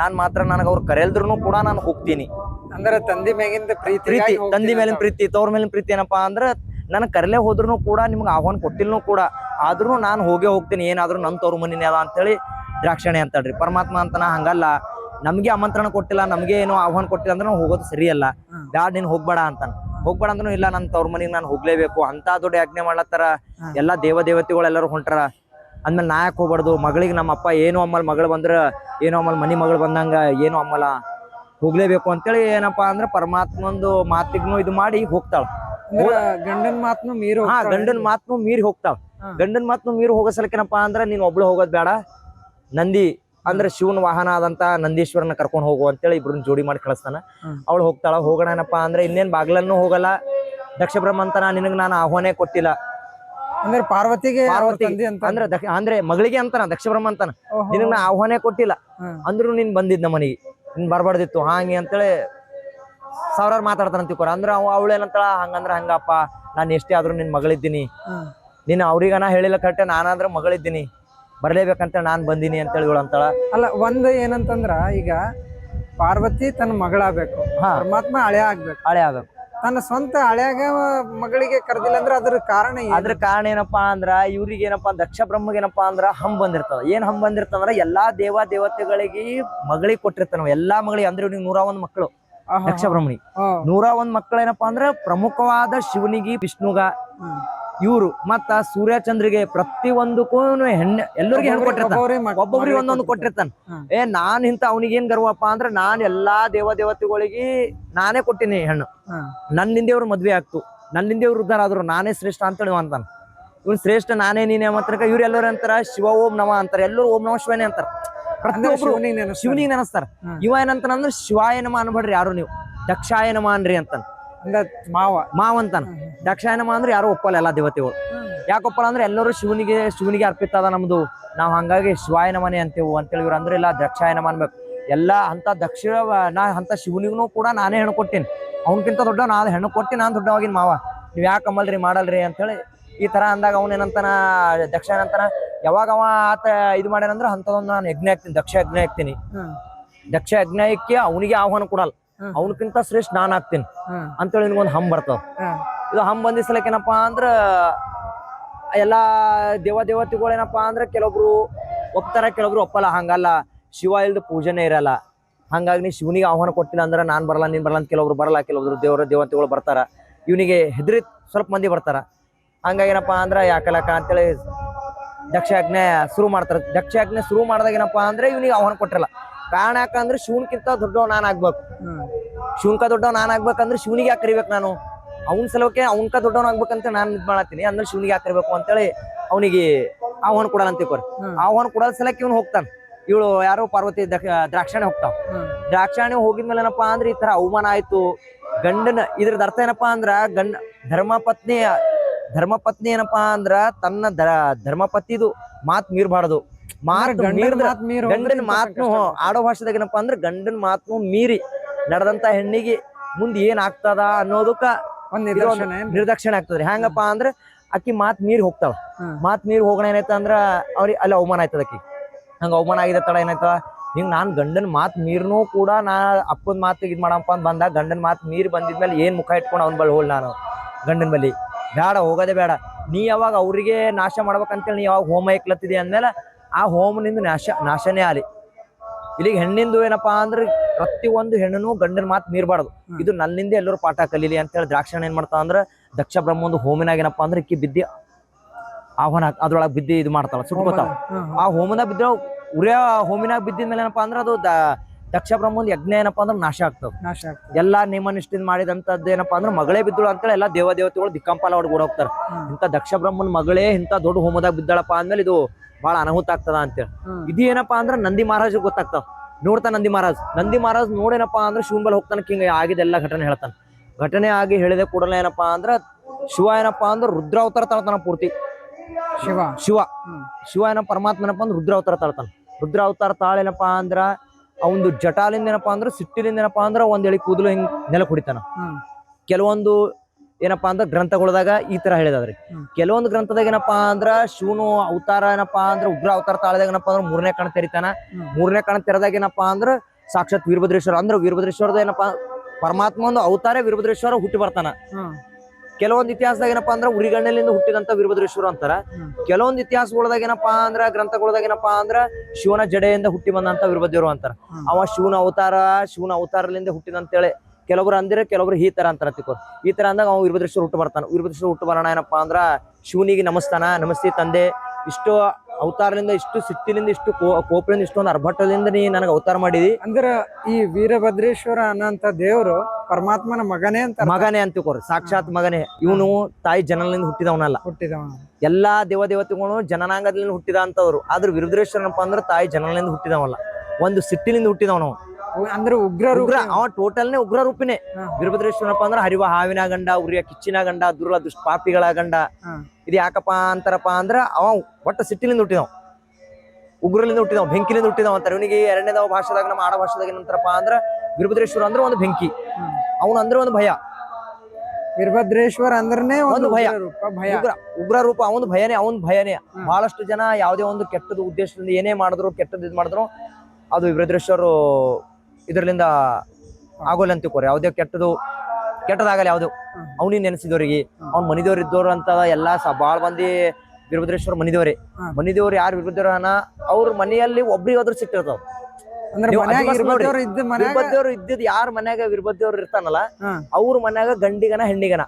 ನಾನ್ ಮಾತ್ರ ನನಗೆ ಅವ್ರು ಕರೆಯಲ್ದ್ರು ಕೂಡ ನಾನು ಹೋಗ್ತೀನಿ. ಅಂದ್ರೆ ತಂದೆ ಮ್ಯಾಗಿಂದ ಪ್ರೀತಿ ಪ್ರೀತಿ ತಂದಿ ಮೇಲಿನ ಪ್ರೀತಿ ತವ್ರ ಮೇಲಿನ ಪ್ರೀತಿ ಏನಪ್ಪಾ ಅಂದ್ರ ನನಗೆ ಕರೆಲೇ ಹೋದ್ರು ಕೂಡ ನಿಮ್ಗೆ ಆಹ್ವಾನ ಕೊಟ್ಟಿಲ್ನು ಕೂಡ ಆದ್ರೂ ನಾನು ಹೋಗೇ ಹೋಗ್ತೀನಿ ಏನಾದ್ರೂ ನನ್ನ ತವ್ರ ಮನಿನೇ ಅದ ಅಂತೇಳಿ ದ್ರಾಕ್ಷಣೆ ಅಂತಾಳ್ರಿ ಪರಮಾತ್ಮ ಅಂತನ ಹಂಗಲ್ಲ. ನಮ್ಗೆ ಆಮಂತ್ರಣ ಕೊಟ್ಟಿಲ್ಲ ನಮ್ಗೆ ಏನೋ ಆಹ್ವಾನ ಕೊಟ್ಟಿಲ್ಲ ಅಂದ್ರೆ ನಾವು ಹೋಗೋದು ಸರಿಯಲ್ಲ. ಬ್ಯಾಡ ನೀನ್ ಹೋಗ್ಬೇಡ ಅಂತಾನ. ಹೋಗ್ಬೇಡ ಅಂದ್ರೂ ಇಲ್ಲ ನನ್ನ ತವ್ರ ಮನೆಗೆ ನಾನು ಹೋಗ್ಲೇಬೇಕು. ಅಂತ ದೊಡ್ಡ ಯಾಜ್ಞೆ ಮಾಡ್ಲತ್ತಾರ. ಎಲ್ಲಾ ದೇವ ದೇವತೆಗಳೆಲ್ಲರೂ ಹೊಂಟಾರ. ಅಂದ್ಮೇಲೆ ನಾ ಯಾಕೆ ಹೋಗ್ಬಾರ್ದು? ಮಗಳಿಗೆ ನಮ್ಮ ಅಪ್ಪ ಏನು ಅಮ್ಮಲ್ ಮಗಳು ಬಂದ್ರ ಏನು ಅಮ್ಮಲ್ ಮನಿ ಮಗಳು ಬಂದಂಗ ಏನು ಅಮ್ಮಲ ಹೋಗ್ಲೇಬೇಕು ಅಂತೇಳಿ ಏನಪ್ಪಾ ಅಂದ್ರೆ ಪರಮಾತ್ಮಂದು ಮಾತಿಗ್ನು ಇದು ಮಾಡಿ ಹೋಗ್ತಾಳ. ಗಂಡನ್ ಮಾತನ್ನು ಮೀರು ಹಾ. ಗಂಡನ್ ಮಾತ್ನು ಮೀರಿ ಹೋಗ್ತಾಳ. ಗಂಡನ ಗಂಡನ್ ಮಾತ್ನು ಮೀರಿ ಹೋಗೋ ಸಲಕೇನಪ್ಪಾ ಅಂದ್ರೆ ನೀನ್ ಒಬ್ಳು ಹೋಗೋದ್ ಬೇಡ. ನಂದಿ ಅಂದ್ರೆ ಶಿವನ ವಾಹನ ಆದಂತ ನಂದೀಶ್ವರನ ಕರ್ಕೊಂಡು ಹೋಗು ಅಂತೇಳಿ ಇಬ್ರನ್ನ ಜೋಡಿ ಮಾಡಿ ಕಳಿಸ್ತಾನ. ಅವಳು ಹೋಗ್ತಾಳ ಹೋಗೋಣ ಏನಪ್ಪಾ ಅಂದ್ರೆ ಇನ್ನೇನ್ ಬಾಗ್ಲನ್ನು ಹೋಗಲ್ಲ. ದಕ್ಷ ಬ್ರಹ್ಮಂತನ ನಿನಗ್ ನಾನು ಆಹ್ವಾನ ಕೊಟ್ಟಿಲ್ಲ. ಅಂದ್ರೆ ಪಾರ್ವತಿಗೆ ಪಾರ್ವತಿ ಅಂದ್ರೆ ದಕ್ಷ ಅಂದ್ರೆ ಮಗಳಿಗೆ ಅಂತಾನ ದಕ್ಷ ಬ್ರಹ್ಮಂತನ. ನಿನಗ್ ನಾ ಆಹ್ವಾನ ಕೊಟ್ಟಿಲ್ಲ. ಅಂದ್ರು ನೀನ್ ಬಂದಿದ್ ನಮ್ಮ ಮನೆಗೆ. ನೀನ್ ಬರ್ಬಾರ್ದಿತ್ತು. ಹಾಂಗೆ ಅಂತೇಳಿ ಸಾವಿರಾರು ಮಾತಾಡ್ತಾನ ತಿಳ್ಕೊರ ಅಂದ್ರೆ ಅವ ಅವಳೇನಂತಾಳ ಹಂಗಂದ್ರ ಹಂಗಪ್ಪ ನಾನು ಎಷ್ಟೇ ಆದ್ರೂ ನಿನ್ ಮಗಳಿದ್ದೀನಿ. ನೀನು ಅವ್ರಿಗನ ಹೇಳಿಲ್ಲ ಕರೆಕ್ಟ್ ನಾನಾದ್ರೂ ಮಗಳಿದ್ದೀನಿ. ಬರ್ಲೇಬೇಕಂತ ನಾನು ಬಂದೀನಿ ಅಂತೇಳಿ ಇವಳು ಅಂತಾಳ ಅಲ್ಲ ಒಂದು ಏನಂತಂದ್ರ ಈಗ ಪಾರ್ವತಿ ತನ್ನ ಮಗಳಾಗಬೇಕು ಹಾ. ಪರಮಾತ್ಮ ಹಳೆ ಆಗ್ಬೇಕು ಹಳೆ ಆಗ್ಬೇಕು ತನ್ನ ಸ್ವಂತ ಹಳೆಯಾಗ ಮಗಳಿಗೆ ಕರೆದಿಲ್ಲ ಅಂದ್ರೆ ಅದ್ರ ಕಾರಣ ಏನು? ಅದ್ರ ಕಾರಣ ಏನಪ್ಪಾ ಅಂದ್ರ ಇವ್ರಿಗೆ ಏನಪ್ಪಾ ದಕ್ಷ ಬ್ರಹ್ಮಗೇನಪ್ಪಾ ಅಂದ್ರ ಹಂಬ್ ಬಂದಿರ್ತದ ಏನ್ ಹಂಬ್ ಬಂದಿರ್ತಂದ್ರ ಎಲ್ಲಾ ದೇವ ದೇವತೆಗಳಿಗೆ ಮಗಳಿಗೆ ಕೊಟ್ಟಿರ್ತಾನ ಎಲ್ಲಾ ಮಗಳಿಗೆ ಅಂದ್ರೆ ಇವ್ನಿಗೆ ನೂರ ಒಂದ್ ಮಕ್ಕಳು ಆಹಾ. ದಕ್ಷ ಬ್ರಹ್ಮಣಿ ಹಾ. ನೂರ ಒಂದ್ ಮಕ್ಕಳು ಏನಪ್ಪಾ ಅಂದ್ರ ಪ್ರಮುಖವಾದ ಶಿವನಿಗೆ ವಿಷ್ಣುಗ ಹ್ಮ್. ಇವ್ರು ಮತ್ತ ಸೂರ್ಯ ಚಂದ್ರಿಗೆ ಪ್ರತಿ ಒಂದಕ್ಕೂ ಹೆಣ್ಣು ಎಲ್ಲರಿಗೂ ಹೆಣ್ಣು ಕೊಟ್ಟಿರ್ತಾನ. ಒಬ್ಬೊಬ್ರಿಗೆ ಒಂದೊಂದು ಕೊಟ್ಟಿರ್ತಾನೆ. ಏ ನಾನ್ ಇಂತ ಅವನಿಗೇನ್ ಗರ್ವಪ್ಪ ಅಂದ್ರ ನಾನ್ ಎಲ್ಲಾ ದೇವ ದೇವತೆಗಳಿಗೆ ನಾನೇ ಕೊಟ್ಟಿನಿ ಹೆಣ್ಣು. ನನ್ನಿಂದ ಇವ್ರು ಮದ್ವೆ ಆಗ್ತು. ನನ್ನಿಂದ ಇವ್ರು ಉದ್ಧಾರ ಆದ್ರು ನಾನೇ ಶ್ರೇಷ್ಠ ಅಂತ ಹೇಳುವ ಅಂತಾನ. ಇವ್ನು ಶ್ರೇಷ್ಠ ನಾನೇ ನೀನೇ ಮಾತ್ರ ಇವ್ರು ಎಲ್ಲರೂ ಅಂತಾರ ಶಿವ ಓಂ ನಮ ಅಂತಾರ. ಎಲ್ಲರೂ ಓಂ ನಮ ಶಿವನೇ ಅಂತಾರ. ಪ್ರತಿ ಪ್ರತಿಯೊಬ್ರು ಶಿವನಿಗೆ ನೆನಸ್ತಾರೆ. ಇವ ಏನಂತಾನಂದ್ರ ಶಿವಾಯ ನಮ ಅನ್ಬೇಡ್ರಿ ಯಾರು ನೀವು. ದಕ್ಷಾಯ ನಮ ಅನ್ರಿ ಅಂತಾನ. ಮಾವ. ಮಾವ ಅಂತಾನ ದಕ್ಷಾಯನಮ ಅಂದ್ರೆ ಯಾರು ಒಪ್ಪಲ್ಲ ಎಲ್ಲ ದೇವತೆಗಳು. ಯಾಕೆ ಒಪ್ಪಲ್ಲ ಅಂದ್ರೆ ಎಲ್ಲರೂ ಶಿವನಿಗೆ ಶಿವನಿಗೆ ಅರ್ಪಿತ ಅದ ನಮ್ದು ನಾವು ಹಂಗಾಗಿ ಶಿವಾಯನ ಮನೆ ಅಂತೇವು ಅಂತೇಳಿ ಇವ್ರು ಅಂದ್ರೆ ಇಲ್ಲ ದಕ್ಷಾಯನಮ ಅನ್ಬೇಕು ಎಲ್ಲಾ ಅಂತ ದಕ್ಷಿಣ ನಾ ಅಂತ ಶಿವನಿಗೂ ಕೂಡ ನಾನೇ ಹೆಣ್ಣು ಕೊಟ್ಟೀನಿ. ಅವನಕ್ಕಿಂತ ದೊಡ್ಡ ನಾನು ಹೆಣ್ಣು ಕೊಟ್ಟಿ ನಾನು ದೊಡ್ಡವಾಗಿನ ಮಾವ. ನೀವ್ ಯಾಕೆ ಅಮ್ಮಲ್ರಿ ಮಾಡಲ್ರಿ ಅಂತೇಳಿ ಈ ತರ ಅಂದಾಗ ಅವನೇನಂತಾನ ದಕ್ಷ ಏನಂತಾನ ಯಾವಾಗ ಅವ ಆತ ಇದು ಮಾಡ್ಯಾನಂದ್ರ ಅಂತದೊಂದು ನಾನು ಯಜ್ಞ ಹಾಕ್ತೀನಿ ದಕ್ಷ ಯಜ್ಞ ಹಾಕ್ತೀನಿ. ಹ್ಮ್. ದಕ್ಷ ಯಜ್ಞಕ್ಕೆ ಅವನಿಗೆ ಆಹ್ವಾನ ಕೊಡಲ್ಲ. ಅವನಕ್ಕಿಂತ ಶ್ರೇಷ್ಠ ನಾನ್ ಆಗ್ತೀನಿ. ಅಂತ ಅಂತೇಳಿ ನಿನ್ಗೊಂದು ಹಮ್ ಬರ್ತದ. ಇದು ಹಮ್ ಬಂದಿಸ್ಲಕ್ ಏನಪ್ಪಾ ಅಂದ್ರ ಎಲ್ಲಾ ದೇವ ದೇವತೆಗಳು ಏನಪ್ಪಾ ಅಂದ್ರ ಕೆಲವೊಬ್ರು ಒಪ್ತಾರ ಕೆಲವೊಬ್ರು ಒಪ್ಪಲ್ಲ. ಹಂಗಲ್ಲ ಶಿವ ಇಲ್ದ ಪೂಜೆನೆ ಇರಲ್ಲ. ಹಂಗಾಗಿ ನೀ ಶಿವನಿಗೆ ಆಹ್ವಾನ ಕೊಟ್ಟಿಲ್ಲ ಅಂದ್ರ ನಾನ್ ಬರಲ್ಲ ನೀನ್ ಬರಲ್ಲ ಅಂತ ಕೆಲವೊಬ್ರು ಬರಲ್ಲ ಕೆಲವೊಬ್ರು ದೇವರ ದೇವತೆಗಳು ಬರ್ತಾರ. ಇವನಿಗೆ ಹೆದರಿ ಸ್ವಲ್ಪ ಮಂದಿ ಬರ್ತಾರ. ಹಂಗಾಗಿ ಏನಪ್ಪಾ ಅಂದ್ರ ಯಾಕಲಕ ಅಂತೇಳಿ ದಕ್ಷಾಜ್ಞೆ ಶುರು ಮಾಡ್ತಾರ. ದಕ್ಷಾಜ್ಞೆ ಶುರು ಮಾಡಿದಾಗ ಏನಪ್ಪಾ ಅಂದ್ರೆ ಇವನಿಗೆ ಆಹ್ವಾನ ಕೊಟ್ಟಿರಲ್ಲ. ಕಾರಣ ಯಾಕಂದ್ರೆ ಶಿವನ್ಕಿಂತ ದೊಡ್ಡವ ನಾನ್ ಆಗ್ಬೇಕು. ಶಿವನ್ಕ ದೊಡ್ಡವ ನಾನ್ ಆಗ್ಬೇಕಂದ್ರೆ ಶಿವನಿಗೆ ಯಾಕೆ ಕರಿಬೇಕು ನಾನು? ಅವನ ಸಲುವಕ್ಕೆ ಅವನ್ಕ ದೊಡ್ಡವನ್ ಆಗ್ಬೇಕಂತ ನಾನು ಇದು ಮಾಡತ್ತೀನಿ. ಅಂದ್ರೆ ಶಿವನಿಗೆ ಯಾಕೆ ಕರಿಬೇಕು ಅಂತೇಳಿ ಅವನಿಗೆ ಆಹ್ವಾನ ಕೊಡಲ್ಲ ಅಂತ ತಿಳ್ಕೊರಿ. ಆಹ್ವಾನ ಕೊಡಲ್ ಸಲಕ್ಕೆ ಇವ್ನು ಹೋಗ್ತಾನ. ಇವಳು ಯಾರೋ ಪಾರ್ವತಿ ದ್ರಾಕ್ಷಾಣೆ ಹೋಗ್ತಾವ. ದ್ರಾಕ್ಷಾಣಿ ಹೋಗಿದ್ಮೇಲೆ ಏನಪ್ಪಾ ಅಂದ್ರೆ ಈ ತರ ಅವಮಾನ ಆಯ್ತು. ಗಂಡನ ಇದ್ರದ್ ಅರ್ಥ ಏನಪ್ಪಾ ಅಂದ್ರ ಗಂಡ ಧರ್ಮಪತ್ನಿ ಧರ್ಮಪತ್ನಿ ಏನಪ್ಪಾ ಅಂದ್ರ ತನ್ನ ಧರ್ಮಪತಿದು ಮಾತ್ ಮೀರ್ಬಾರ್ದು. ಮಾತ್ ಗಂಡನ ಮಾತ್ ಮೀರಿ ಹೋದ್ರೆ ಗಂಡನ ಮಾತ್ನು ಆಡೋ ಭಾಷೆದಾಗ ಏನಪ್ಪಾ ಅಂದ್ರೆ ಗಂಡನ ಮಾತ್ನು ಮೀರಿ ನಡೆದಂತ ಹೆಣ್ಣಿಗೆ ಮುಂದೆ ಏನ್ ಆಗ್ತದ ಅನ್ನೋದಕ್ಕ ನಿರ್ದಕ್ಷಿಣ ಆಗ್ತದ್ರಿ. ಹೆಂಗಪ್ಪಾ ಅಂದ್ರೆ ಅಕ್ಕಿ ಮಾತ್ ಮೀರಿ ಹೋಗ್ತಾವ ಮಾತ್ ಮೀರಿ ಹೋಗೋಣ ಏನಾಯ್ತ ಅಂದ್ರ ಅವ್ರಿಗೆ ಅಲ್ಲಿ ಅವಮಾನ ಆಯ್ತದ ಅಕ್ಕಿ. ಹಂಗ ಅವಮಾನ ಆಗಿದೆ ತಡ ಏನಾಯ್ತ? ಹಿಂಗ್ ನಾನ್ ಗಂಡನ ಮಾತ್ ಮೀರ್ನು ಕೂಡ ನಾ ಅಪ್ಪನ ಮಾತಿಗೆ ಇದ್ ಮಾಡಪ್ಪ ಅಂತ ಬಂದಾಗ ಗಂಡನ ಮಾತ್ ಮೀರಿ ಬಂದಿದ್ಮೇಲೆ ಏನ್ ಮುಖ ಇಟ್ಕೊಂಡು ಅವ್ನ ಬಳಿ ಹೋಲ್ ನಾನು ಗಂಡನ ಬಳಿ. ಬೇಡ ಹೋಗೋದೇ ಬೇಡ ನೀ ಯಾವಾಗ ಅವ್ರಿಗೆ ನಾಶ ಮಾಡ್ಬೇಕಂತೇಳಿ ನೀ ಯಾವಾಗ ಹೋಮ ಇಕ್ಲತ್ತಿದೆ ಅಂದ್ಮೇಲೆ ಆ ಹೋಮನಿಂದ ನಾಶ ನಾಶನೇ ಆಲಿ ಇಲ್ಲಿಗೆ ಹೆಣ್ಣಿಂದು ಏನಪ್ಪಾ ಅಂದ್ರೆ ಪ್ರತಿ ಒಂದು ಹೆಣ್ಣನು ಗಂಡನ ಮಾತು ಮೀರ್ಬಾರ್ದು. ಇದು ನನ್ನಿಂದ ಎಲ್ಲರೂ ಪಾಠ ಕಲೀಲಿ ಅಂತ ಹೇಳಿ ದ್ರಾಕ್ಷಣ ಏನ್ ಮಾಡ್ತಾವ ಅಂದ್ರೆ ದಕ್ಷ ಬ್ರಹ್ಮಂದು ಹೋಮಿನಾಗ ಏನಪ್ಪಾ ಅಂದ್ರೆ ಇಕ್ಕಿ ಬಿದ್ದಿ ಆಹ್ವಾನ ಅದ್ರೊಳಗೆ ಬಿದ್ದಿ ಇದು ಮಾಡ್ತಾಳ. ಸುಟ್ಕೋತಾವ. ಆ ಹೋಮನಾಗ ಬಿದ್ದ ಉರಿಯ ಹೋಮಿನಾಗ ಬಿದ್ದಿದ್ಮೇಲೆ ಏನಪ್ಪಾ ಅಂದ್ರೆ ಅದು ದ- ದಕ್ಷ ಬ್ರಹ್ಮನ್ ಯಜ್ಞ ಏನಪ್ಪಾ ಅಂದ್ರೆ ನಾಶ ಆಗ್ತದೆ. ನಾಶ ಆಗ್ತದೆ. ಎಲ್ಲಾ ನಿಷ್ಠಿಂದ ಮಾಡಿದಂತದ್ದು ಏನಪ್ಪಾ ಅಂದ್ರೆ ಮಗಳೇ ಬಿದ್ದಳು ಅಂತೇಳಿ ಎಲ್ಲಾ ದೇವ ದೇವತೆಗಳು ದಿಕ್ಕಂಪಾಲ ಹೊಡ್ಕೊಂಡು ಹೋಗ್ತಾರ. ಇಂತ ಇಂಥ ದಕ್ಷ ಬ್ರಹ್ಮನ್ ಮಗಳೇ ಇಂಥ ದೊಡ್ಡ ಹೋಮದಾಗ ಬಿದ್ದಳಪ್ಪ ಅಂದ್ಮೇಲೆ ಇದು ಬಹಳ ಅನಾಹುತ ಆಗ್ತದ ಅಂತೇಳಿ. ಹೇಳಿ ಇದು ಏನಪ್ಪಾ ಅಂದ್ರೆ ನಂದಿ ಮಹಾರಾಜ್ ಗೊತ್ತಾಗ್ತಾವ ನೋಡ್ತಾ ನಂದಿ ಮಹಾರಾಜ್. ನಂದಿ ಮಹಾರಾಜ್ ನೋಡೇನಪ್ಪಾ ಅಂದ್ರೆ ಶಿವನ್ ಹೋಗ್ತಾನೆ ಆಗಿದೆ ಎಲ್ಲಾ ಘಟನೆ ಹೇಳ್ತಾನೆ. ಘಟನೆ ಆಗಿ ಹೇಳಿದ ಕೂಡಲೇ ಏನಪ್ಪಾ ಅಂದ್ರ ಶಿವ ಏನಪ್ಪಾ ಅಂದ್ರೆ ರುದ್ರಾವತಾರ ತಳ್ತಾನ ಪೂರ್ತಿ. ಶಿವ. ಶಿವ. ಶಿವ ಏನಪ್ಪ ಪರಮಾತ್ಮ ಏನಪ್ಪಾ ಅಂದ್ರೆ ರುದ್ರಾವತಾರ ತಾಳ್ತಾನ. ರುದ್ರಾವತಾರ ತಾಳೇನಪ್ಪಾ ಅಂದ್ರ ಅವಂದು ಜಟಾಲಿಂದ ಏನಪ್ಪಾ ಅಂದ್ರೆ ಸಿಟ್ಟಿಲಿಂದ ಏನಪ್ಪಾ ಅಂದ್ರ ಒಂದ್ ಎಳಿ ಕೂದಲು ಹಿಂಗ್ ನೆಲ ಕುಡಿತಾನ ಕೆಲವೊಂದು ಏನಪ್ಪಾ ಅಂದ್ರ ಗ್ರಂಥಗಳದಾಗ ಈ ತರ ಹೇಳಿದ್ರಿ. ಕೆಲವೊಂದು ಗ್ರಂಥದಾಗ ಏನಪ್ಪಾ ಅಂದ್ರ ಶಿವನು ಅವತಾರ ಏನಪ್ಪಾ ಅಂದ್ರ ಉಗ್ರ ಅವತಾರ ತಾಳದಾಗ ಏನಪ್ಪಾ ಅಂದ್ರ ಮೂರನೇ ಕಣ ತೆರಿತಾನ. ಮೂರನೇ ಕಣ ತೆರೆದಾಗ ಏನಪ್ಪಾ ಅಂದ್ರ ಸಾಕ್ಷಾತ್ ವೀರಭದ್ರೇಶ್ವರ ಅಂದ್ರ ವೀರಭದ್ರೇಶ್ವರದ ಏನಪ್ಪಾ ಪರಮಾತ್ಮ ಒಂದು ಅವತಾರ ವೀರಭದ್ರೇಶ್ವರ ಹುಟ್ಟಿ ಬರ್ತಾನ. ಕೆಲವೊಂದು ಇತಿಹಾಸದಾಗ ಏನಪ್ಪಾ ಅಂದ್ರ ಉರಿಗಣ್ಣಲಿಂದ ಹುಟ್ಟಿದಂತ ವೀರಭದ್ರೇಶ್ವರ ಅಂತಾರ. ಕೆಲವೊಂದು ಇತಿಹಾಸಗಳದಾಗ ಏನಪ್ಪಾ ಅಂದ್ರ, ಗ್ರಂಥಗಳದಾಗ ಏನಪ್ಪಾ ಅಂದ್ರ ಶಿವನ ಜಡೆಯಿಂದ ಹುಟ್ಟಿ ಬಂದಂತ ವೀರಭದ್ರೇವರು ಅಂತಾರ. ಅವ ಶಿವನ ಅವತಾರ, ಶಿವನ ಅವತಾರಲಿಂದ ಹುಟ್ಟಿದಂತೇಳಿ ಕೆಲವ್ರು ಅಂದಿರ, ಕೆಲವ್ರು ಈ ತರ ಅಂತಾರ ತಿಳ್ಕೊ ಈ ತರ ಅಂದಾಗ ಅವ ವೀರಭದ್ರೇಶ್ವರ ಹುಟ್ಟು ಬರ್ತಾನ. ವೀರಭದ್ರೇಶ್ವರ ಹುಟ್ಟು ಬರೋಣ ಏನಪ್ಪಾ ಅಂದ್ರ ಶಿವನಿಗೆ ನಮಸ್ತಾನ, ನಮಸ್ತೆ ತಂದೆ. ಇಷ್ಟು ಅವತಾರದಿಂದ ಇಷ್ಟು ಸಿಟ್ಟಿನಿಂದ ಇಷ್ಟು ಕೋಪದಿಂದ ಇಷ್ಟೊಂದು ಅರ್ಭಟದಿಂದ ನೀ ನನಗೆ ಅವತಾರ ಮಾಡಿದಿ. ಅಂದ್ರೆ ಈ ವೀರಭದ್ರೇಶ್ವರ ಅನ್ನಂತ ದೇವರು ಪರಮಾತ್ಮನ ಮಗನೇ ಅಂತ ಮಗನೇ ಅಂತ ತಿಳ್ಕೊರಿ ಸಾಕ್ಷಾತ್ ಮಗನೇ. ಇವನು ತಾಯಿ ಜನಲಿಂದ ಹುಟ್ಟಿದವನಲ್ಲ. ಹುಟ್ಟಿದವನ. ಎಲ್ಲಾ ದೇವದೇವತೆಗಳು ಜನನಾಂಗದಿಂದ ಹುಟ್ಟಿದ ಅಂತವ್ರು. ಆದ್ರೆ ವೀರಭದ್ರೇಶ್ವರನಪ್ಪ ಅಂದ್ರೆ ತಾಯಿ ಜನಲಿಂದ ಹುಟ್ಟಿದವಲ್ಲ. ಒಂದು ಸಿಟ್ಟಿನಿಂದ ಹುಟ್ಟಿದವನು ಅಂದ್ರೆ ಉಗ್ರ ಉಗ್ರ ಅವ ಟೋಟಲ್ನೇ ಉಗ್ರ ರೂಪಿನೇ ವೀರಭದ್ರೇಶ್ವರಪ್ಪ ಅಂದ್ರೆ ಹರಿವ ಹಾವಿನ ಗಂಡ ಉರಿಯ ಕಿಚ್ಚಿನ ಗಂಡ ದುರ್ಲ ದುಷ್ಪಾಪಿಗಳ ಗಂಡ. ಇದು ಯಾಕಪ್ಪ ಅಂತಾರಪ್ಪ ಅಂದ್ರ ಅವ ಒಟ್ಟ ಸಿಟ್ಟಿನಿಂದ ಹುಟ್ಟಿದವ. ಉಗ್ರಲಿಂದ ಹುಟ್ಟಿದವ ಬೆಂಕಿಲಿಂದ ಹುಟ್ಟಿದವ ಅಂತಾರೆ. ಇವನಿಗೆ ಎರಡನೇದವ ಭಾಷೆದಾಗ ನಮ್ಮ ಆಡ ಭಾಷೆದಾಗ ಏನಂತಾರಪ್ಪ ಅಂದ್ರ ವೀರಭದ್ರೇಶ್ವರ ಅಂದ್ರೆ ಒಂದು ಬೆಂಕಿ. ಅವನು ಅಂದ್ರೆ ಒಂದು ಭಯ. ವೀರಭದ್ರೇಶ್ವರ ಅಂದ್ರೆ ಒಂದು ಭಯ. ಭಯ. ಉಗ್ರ ಉಗ್ರ ರೂಪ ಅವನ್ ಭಯನೇ ಅವನ್ ಭಯನೇ. ಬಹಳಷ್ಟು ಜನ ಯಾವುದೇ ಒಂದು ಕೆಟ್ಟದ ಉದ್ದೇಶದಿಂದ ಏನೇ ಮಾಡಿದ್ರು ಕೆಟ್ಟದ್ದು ಇದು ಮಾಡಿದ್ರು ಅದು ವೀರಭದ್ರೇಶ್ವರು ಇದರಿಂದ ಆಗೋಲ್ಲ ಅಂತ ತಿಳ್ಕೊರಿ ಯಾವುದೇ ಕೆಟ್ಟದು ಕೆಟ್ಟದಾಗಲ್ಲ ಯಾವ್ದು. ಅವನಿ ನೆನೆಸಿದವ್ರಿಗೆ ಅವ್ನ ಮನಿದೇವ್ರು ಇದ್ದವ್ರು ಅಂತ ಎಲ್ಲಾ ಸ ಬಾಳ್ ಮಂದಿ ವೀರಭದ್ರೇಶ್ವರ ಮನಿದೇವ್ರೆ. ಮನಿದೇವ್ರು ಯಾರು ವೀರಭದ್ರನ ಅವ್ರ ಮನೆಯಲ್ಲಿ ಒಬ್ರಿಗೆ ಸಿಕ್ತಿರ್ತಾವ. ವೀರಭದ್ರವ್ರು ಇದ್ದಿದ್ ಯಾರ ಮನ್ಯಾಗ ವೀರಭದ್ರವ್ರು ಇರ್ತಾನಲ್ಲ. ಅವ್ರ ಮನ್ಯಾಗ ಗಂಡಿಗನ ಹೆಣ್ಣಿಗನ.